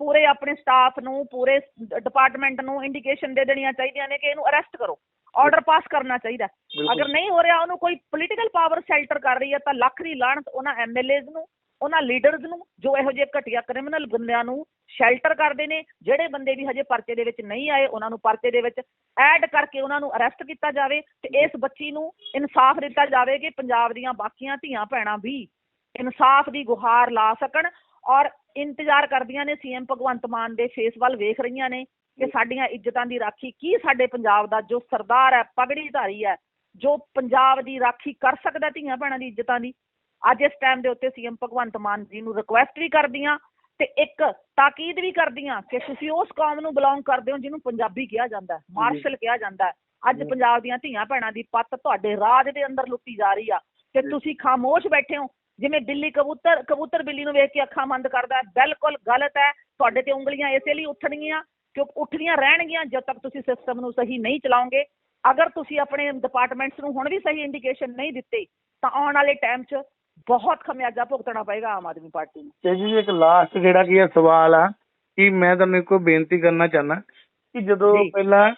ਪੂਰੇ ਆਪਣੇ ਸਟਾਫ ਨੂੰ ਪੂਰੇ ਡਿਪਾਰਟਮੈਂਟ ਨੂੰ ਇੰਡੀਕੇਸ਼ਨ ਦੇ ਦੇਣੀਆਂ ਚਾਹੀਦੀਆਂ ਨੇ ਕਿ ਇਹਨੂੰ ਅਰੈਸਟ ਕਰੋ ਆਰਡਰ ਪਾਸ ਕਰਨਾ ਚਾਹੀਦਾ। ਅਗਰ ਨਹੀਂ ਹੋ ਰਿਹਾ ਉਹਨੂੰ ਕੋਈ ਪੋਲੀਟੀਕਲ ਪਾਵਰ ਸ਼ੈਲਟਰ ਕਰ ਰਹੀ ਹੈ ਤਾਂ ਲੱਖ ਦੀ ਲਾਹਣਤ ਉਹਨਾਂ ਐਮਐਲਏਜ਼ ਨੂੰ ਉਹਨਾਂ ਲੀਡਰਸ ਨੂੰ ਜੋ ਇਹੋ ਜਿਹੇ ਘਟੀਆ ਕ੍ਰਿਮੀਨਲ ਬੰਦਿਆਂ ਨੂੰ ਸ਼ੈਲਟਰ ਕਰਦੇ ਨੇ, ਜਿਹੜੇ ਬੰਦੇ ਵੀ ਹਜੇ ਪਰਚੇ ਦੇ ਵਿੱਚ ਨਹੀਂ ਆਏ, ਉਹਨਾਂ ਨੂੰ ਪਰਚੇ ਦੇ ਵਿੱਚ ਐਡ ਕਰਕੇ ਉਹਨਾਂ ਨੂੰ ਅਰੈਸਟ ਕੀਤਾ ਜਾਵੇ ਤੇ ਇਸ ਬੱਚੀ ਨੂੰ ਇਨਸਾਫ ਦਿੱਤਾ ਜਾਵੇ ਕਿ ਪੰਜਾਬ ਦੀਆਂ ਬਾਕੀਆਂ ਧੀਆਂ ਭੈਣਾਂ ਵੀ ਇਨਸਾਫ ਦੀ ਗੁਹਾਰ ਲਾ ਸਕਣ ਔਰ ਇੰਤਜ਼ਾਰ ਕਰਦੀਆਂ ਨੇ ਸੀਐਮ ਭਗਵੰਤ ਮਾਨ ਦੇ ਫੇਸ ਵੱਲ ਵੇਖ ਰਹੀਆਂ ਨੇ ਕਿ ਸਾਡੀਆਂ ਇੱਜ਼ਤਾਂ ਦੀ ਰਾਖੀ ਕੀ ਸਾਡੇ ਪੰਜਾਬ ਦਾ ਜੋ ਸਰਦਾਰ ਹੈ, ਪਗੜੀ ਧਾਰੀ ਹੈ, ਜੋ ਪੰਜਾਬ ਦੀ ਰਾਖੀ ਕਰ ਸਕਦਾ ਧੀਆਂ ਭੈਣਾਂ ਦੀ ਇੱਜ਼ਤਾਂ ਦੀ। ਅੱਜ ਇਸ ਟਾਈਮ ਦੇ ਉੱਤੇ ਸੀਐਮ ਭਗਵੰਤ ਮਾਨ ਜੀ ਨੂੰ ਰਿਕੁਐਸਟ ਵੀ ਕਰਦੀਆਂ ਤੇ ਇੱਕ ਤਾਕੀਦ ਵੀ ਕਰਦੀਆਂ ਕਿ ਤੁਸੀਂ ਉਸ ਕੌਮ ਨੂੰ ਬਿਲੋਂਗ ਕਰਦੇ ਹੋ ਜਿਹਨੂੰ ਪੰਜਾਬੀ ਕਿਹਾ ਜਾਂਦਾ ਹੈ ਮਾਰਸ਼ਲ ਕਿਹਾ ਜਾਂਦਾ ਹੈ ਅੱਜ। ਪੰਜਾਬ ਦੀਆਂ ਧੀਆਂ ਭੈਣਾਂ ਦੀ ਪੱਤ ਤੁਹਾਡੇ ਰਾਜ ਦੇ ਅੰਦਰ ਲੁੱਟੀ ਜਾ ਰਹੀ ਆ ਤੇ। ਤੁਸੀਂ ਖਾਮੋਸ਼ ਬੈਠੇ ਹੋ ਜਿਵੇਂ ਬਿੱਲੀ ਕਬੂਤਰ ਕਬੂਤਰ ਬਿੱਲੀ ਨੂੰ ਵੇਖ ਕੇ ਅੱਖਾਂ ਬੰਦ ਕਰਦਾ ਹੈ ਬਿਲਕੁਲ ਗਲਤ ਹੈ ਤੁਹਾਡੇ ਤੇ ਉਂਗਲੀਆਂ ਇਸੇ ਲਈ ਉੱਠਣਗੀਆਂ ਕਿਉਂ ਉੱਠਦੀਆਂ ਰਹਿਣਗੀਆਂ ਜਦ ਤੱਕ ਤੁਸੀਂ ਸਿਸਟਮ ਨੂੰ ਸਹੀ ਨਹੀਂ ਚਲਾਓਗੇ ਅਗਰ ਤੁਸੀਂ ਆਪਣੇ ਡਿਪਾਰਟਮੈਂਟਸ ਨੂੰ ਹੁਣ ਵੀ ਸਹੀ ਇੰਡੀਕੇਸ਼ਨ ਨਹੀਂ ਦਿੱਤੇ ਤਾਂ ਆਉਣ ਵਾਲੇ ਟਾਈਮ 'ਚ ਬਹੁਤ ਖਮਿਆਜਾ ਭੁਗਤਣਾ ਪਏਗਾ ਆਮ ਆਦਮੀ ਪਾਰਟੀ ਨੂੰ। ਤੇ ਜੀ ਇੱਕ ਲਾਸਟ ਜਿਹੜਾ ਕੀ ਹੈ ਸਵਾਲ ਆ ਕਿ ਮੈਂ ਤੁਹਾਨੂੰ ਇੱਕੋ ਬੇਨਤੀ ਕਰਨਾ ਚਾਹਨਾ ਕਿ ਜਦੋਂ ਜੀ। ਪਹਿਲਾਂ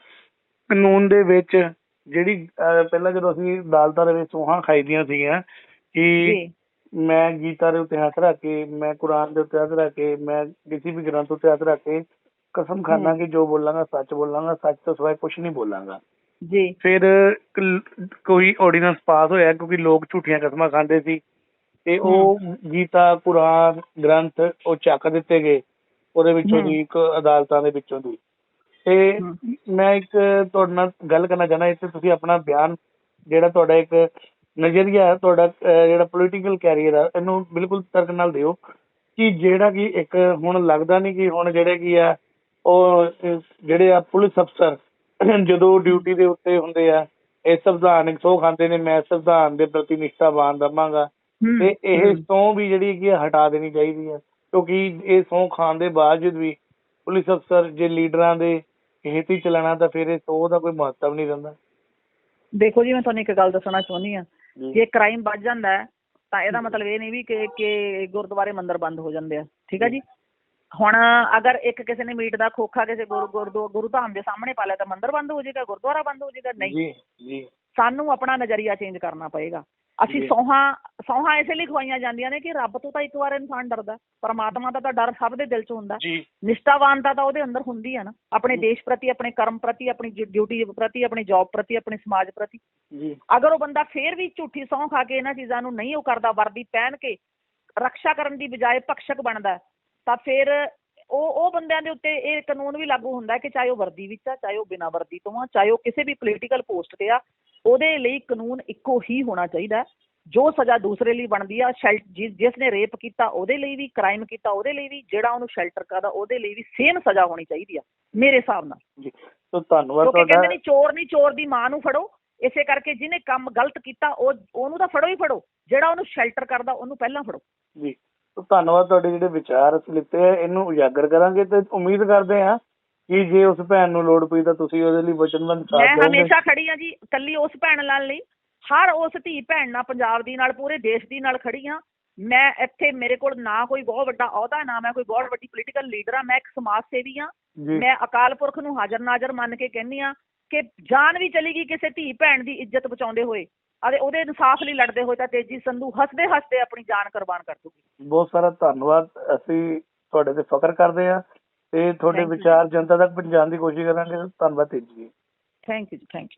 ਕਾਨੂੰਨ ਦੇ ਵਿੱਚ ਜਿਹੜੀ ਅਹ, ਪਹਿਲਾਂ ਜਦੋਂ ਅਸੀਂ ਅਦਾਲਤਾਂ ਦੇ ਵਿੱਚ ਸੋਹਾਂ ਖਾਈਦੀਆਂ ਸੀਗੀਆਂ ਕਿ ਜੀ। ਮੈਂ ਗੀਤਾ ਦੇ ਉੱਤੇ ਹੱਥ ਰੱਖ ਕੇ ਮੈਂ ਕੁਰਾਨ ਦੇ ਉੱਤੇ ਹੱਥ ਰੱਖ ਕੇ ਮੈਂ ਕਿਸੇ ਵੀ ਗ੍ਰੰਥ ਉੱਤੇ ਹੱਥ ਰੱਖ ਕੇ ਕਸਮ ਖਾਨਾ। ਕਿ ਜੋ ਬੋਲਾਂਗਾ ਸੱਚ ਬੋਲਾਂਗਾ ਸੱਚ ਤੋਂ ਸਿਵਾਏ ਕੁਝ ਨਹੀਂ ਬੋਲਾਂਗਾ। ਜੀ। ਫਿਰ ਕ- ਕੋਈ ਆਰਡੀਨੈਂਸ ਪਾਸ ਹੋਇਆ ਕਿਉਂਕਿ ਲੋਕ ਝੂਠੀਆਂ ਕਸਮਾਂ ਖਾਂਦੇ ਸੀ। ਤੇ ਉਹ ਗੀਤਾ ਕੁਰਾਨ ਗ੍ਰੰਥ ਉਹ ਚੱਕ ਦਿੱਤੇ ਗਏ ਉਹਦੇ ਵਿੱਚੋਂ। ਦੀ ਇੱਕ ਅਦਾਲਤਾਂ ਦੇ ਵਿੱਚੋਂ ਦੀ ਤੇ। ਮੈਂ ਇੱਕ ਤੁਹਾਡੇ ਨਾਲ ਗੱਲ ਕਰਨਾ ਚਾਹੁੰਦਾ ਇੱਥੇ ਤੁਸੀਂ ਆਪਣਾ ਬਿਆਨ ਜਿਹੜਾ ਤੁਹਾਡਾ ਇੱਕ ਨਜ਼ਰੀਆ ਹੈ ਤੁਹਾਡਾ ਜਿਹੜਾ ਪੋਲੀਟੀਕਲ ਕੈਰੀਅਰ ਆ ਇਹਨੂੰ ਬਿਲਕੁਲ ਤਰਕ ਨਾਲ ਦਿਓ ਕਿ ਜਿਹੜਾ ਕਿ ਇੱਕ ਹੁਣ ਲੱਗਦਾ ਨਹੀਂ ਕਿ ਹੁਣ ਜਿਹੜੇ ਕੀ ਆ ਉਹ ਜਿਹੜੇ ਆ ਪੁਲਿਸ ਅਫਸਰ ਜਦੋਂ ਡਿਊਟੀ ਦੇ ਉੱਤੇ ਹੁੰਦੇ ਆ ਇਹ ਸੰਵਿਧਾਨਕ ਸਹੁੰ ਖਾਂਦੇ ਨੇ ਮੈਂ ਸੰਵਿਧਾਨ ਦੇ ਪ੍ਰਤੀ ਨਿਸ਼ਠਾਵਾਨ ਰਵਾਂਗਾ ਤੇ ਇਹ ਸਹੁੰ ਵੀ ਜਿਹੜੀ ਹੈਗੀ ਆ ਹਟਾ ਦੇਣੀ ਚਾਹੀਦੀ ਹੈ ਕਿਉਂਕਿ ਇਹ ਸਹੁੰ ਖਾਣ ਦੇ ਬਾਵਜੂਦ ਵੀ ਪੁਲਿਸ ਅਫਸਰ ਜੇ ਲੀਡਰਾਂ ਦੇ ਹੇਠ ਹੀ ਚਲਾਣਾ ਤਾਂ ਫਿਰ ਇਹ ਸਹੁੰ ਦਾ ਕੋਈ ਮਹੱਤਵ ਨਹੀਂ ਰਹਿੰਦਾ। ਦੇਖੋ ਜੀ ਮੈਂ ਤੁਹਾਨੂੰ ਇੱਕ ਗੱਲ ਦੱਸਣਾ ਚਾਹੁੰਦੀ ਹਾਂ ਜੀ। ਕ੍ਰਾਈਮ ਵੱਧ ਜਾਂਦਾ ਹੈ ਤਾਂ ਇਹਦਾ ਮਤਲਬ ਇਹ ਨਹੀਂ ਵੀ ਕਿ ਕਿ ਗੁਰਦੁਆਰੇ ਮੰਦਿਰ ਬੰਦ ਹੋ ਜਾਂਦੇ ਆ। ਠੀਕ ਹੈ ਜੀ। ਹੁਣ ਅਗਰ ਇੱਕ ਕਿਸੇ ਨੇ ਮੀਟ ਦਾ ਖੋਖਾ ਕਿਸੇ ਗੁਰੂ ਗੁਰੂ ਗੁਰੂ ਧਾਮ ਦੇ ਸਾਹਮਣੇ ਪਾ ਲਿਆ ਤਾਂ ਮੰਦਿਰ ਬੰਦ ਹੋ ਜਾਏਗਾ ਗੁਰਦੁਆਰਾ ਬੰਦ ਹੋ ਜਾਏਗਾ? ਨਹੀਂ। ਜੀ ਜੀ। ਸਾਨੂੰ ਆਪਣਾ ਨਜ਼ਰੀਆ ਚੇਂਜ ਕਰਨਾ ਪਏਗਾ। ਅਸੀਂ। ਸੌਹਾਂ ਸੌਹਾਂ ਇਸੇ ਲਈ ਖਵਾਈਆਂ ਜਾਂਦੀਆਂ ਨੇ ਕਿ ਰੱਬ ਤੋਂ ਤਾਂ ਇੱਕ ਵਾਰ ਇਨਸਾਨ ਡਰਦਾ ਪਰਮਾਤਮਾ ਦਾ ਤਾਂ ਡਰ ਸਭ ਦੇ ਦਿਲ 'ਚ ਹੁੰਦਾ। ਨਿਸ਼ਠਾਵਾਨਤਾ ਤਾਂ ਉਹਦੇ ਅੰਦਰ ਹੁੰਦੀ ਹੈ ਨਾ ਆਪਣੇ ਦੇਸ਼ ਪ੍ਰਤੀ ਆਪਣੇ ਕਰਮ ਪ੍ਰਤੀ ਆਪਣੀ ਡਿਊਟੀ ਪ੍ਰਤੀ ਆਪਣੀ ਜੌਬ ਪ੍ਰਤੀ ਆਪਣੇ ਸਮਾਜ ਪ੍ਰਤੀ। ਜੀ। ਅਗਰ ਉਹ ਬੰਦਾ ਫੇਰ ਵੀ ਝੂਠੀ ਸਹੁੰ ਖਾ ਕੇ ਇਹਨਾਂ ਚੀਜ਼ਾਂ ਨੂੰ ਨਹੀਂ ਉਹ ਕਰਦਾ ਵਰਦੀ ਪਹਿਨ ਕੇ ਰੱਖਿਆ ਕਰਨ ਦੀ ਬਜਾਏ ਭક્ષਕ ਬਣਦਾ ਤਾਂ ਫਿਰ ਉਹ ਉਹ ਬੰਦਿਆਂ ਦੇ ਉੱਤੇ ਇਹ ਕਾਨੂੰਨ ਵੀ ਲਾਗੂ ਹੁੰਦਾ ਕਿ ਚਾਹੇ ਉਹ ਵਰਦੀ ਵਿੱਚ ਆ ਚਾਹੇ ਉਹ ਬਿਨਾਂ ਵਰਦੀ ਤੋਂ ਆ ਚਾਹੇ ਉਹ ਕਿਸੇ ਵੀ ਪੋਲੀਟੀਕਲ ਪੋਸਟ ਤੇ ਆ ਉਹਦੇ ਲਈ ਕਾਨੂੰਨ ਇੱਕੋ ਹੀ ਹੋਣਾ ਚਾਹੀਦਾ। ਜੋ ਸਜ਼ਾ ਦੂਸਰੇ ਲਈ ਬਣਦੀ ਆ ਜਿਸ ਨੇ ਰੇਪ ਕੀਤਾ ਉਹਦੇ ਲਈ ਵੀ ਕ੍ਰਾਈਮ ਕੀਤਾ ਉਹਦੇ ਲਈ ਵੀ ਜਿਹੜਾ ਉਹਨੂੰ ਸ਼ੈਲਟਰ ਕਰਦਾ ਉਹਦੇ ਲਈ ਵੀ ਸੇਮ ਸਜ਼ਾ ਹੋਣੀ ਚਾਹੀਦੀ ਆ ਮੇਰੇ ਹਿਸਾਬ ਨਾਲ। ਜੀ ਧੰਨਵਾਦ ਕਿਉਂਕਿ ਕਹਿੰਦੇ ਤੁਹਾਡਾ ਨਹੀਂ ਚੋਰ ਨਹੀਂ ਚੋਰ ਦੀ ਮਾਂ ਨੂੰ ਫੜੋ ਇਸੇ ਕਰਕੇ ਜਿਹਨੇ ਕੰਮ ਗਲਤ ਕੀਤਾ ਉਹ ਉਹਨੂੰ ਤਾਂ ਫੜੋ ਹੀ ਫੜੋ ਜਿਹੜਾ ਉਹਨੂੰ ਸ਼ੈਲਟਰ ਕਰਦਾ ਉਹਨੂੰ ਪਹਿਲਾਂ ਫੜੋ। ਜੀ ਧੰਨਵਾਦ ਤੁਹਾਡੇ ਜਿਹੜੇ ਵਿਚਾਰ ਅਸੀਂ ਲਿੱਤੇ ਇਹਨੂੰ ਉਜਾਗਰ ਕਰਾਂਗੇ ਤੇ ਉਮੀਦ ਕਰਦੇ ਹਾਂ ਕਿ ਜੇ ਉਸ ਭੈਣ ਨੂੰ ਲੋੜ ਪਈ ਤਾਂ ਤੁਸੀਂ ਉਹਦੇ ਲਈ ਵਚਨਬੰਧ ਸਾਥ ਮੈਂ ਹਮੇਸ਼ਾ ਖੜੀ ਆ ਜੀ ਕੱਲੀ ਉਸ ਭੈਣ ਨਾਲ ਨਹੀਂ। ਹਰ ਉਸ ਧੀ ਭੈਣ ਨਾਲ ਪੰਜਾਬ ਦੀ ਨਾਲ ਪੂਰੇ ਦੇਸ਼ ਦੀ ਨਾਲ ਖੜੀ ਆ ਮੈਂ ਇੱਥੇ ਮੇਰੇ ਕੋਲ ਨਾ ਕੋਈ ਬਹੁਤ ਵੱਡਾ ਅਹੁਦਾ ਨਾ ਮੈਂ ਕੋਈ ਬਹੁਤ ਵੱਡੀ ਪੋਲੀਟੀਕਲ ਲੀਡਰ ਆ ਮੈਂ ਇੱਕ ਸਮਾਜ ਸੇਵੀ ਆ ਮੈਂ ਅਕਾਲ ਪੁਰਖ ਨੂੰ ਹਾਜ਼ਰ ਨਾਜ਼ਰ ਮੰਨ ਕੇ ਕਹਿੰਨੀ ਆ ਕਿ ਜਾਨ ਵੀ ਚਲੀ ਗਈ ਕਿਸੇ ਧੀ ਭੈਣ ਦੀ ਇੱਜ਼ਤ ਬਚਾਉਂਦੇ ਹੋਏ। ਅਤੇ ਉਹਦੇ ਇਨਸਾਫ ਲਈ ਲੜਦੇ ਹੋਏ ਤਾਂ ਤੇਜੀ ਸੰਧੂ ਹੱਸਦੇ ਹੱਸਦੇ ਆਪਣੀ ਜਾਨ ਕੁਰਬਾਨ ਕਰ ਦੂਗੀ। ਬਹੁਤ ਸਾਰਾ ਧੰਨਵਾਦ। ਅਸੀਂ ਤੁਹਾਡੇ ਤੇ ਫਖਰ ਕਰਦੇ ਹਾਂ। ਤੇ ਤੁਹਾਡੇ. ਵਿਚਾਰ ਜਨਤਾ ਤੱਕ ਪਹੁੰਚਾਉਣ ਦੀ ਕੋਸ਼ਿਸ਼ ਕਰਾਂਗੇ। ਧੰਨਵਾਦ ਤੇਜੀ। ਜੀ ਥੈਂਕ ਯੂ ਜੀ ਥੈਂਕ ਯੂ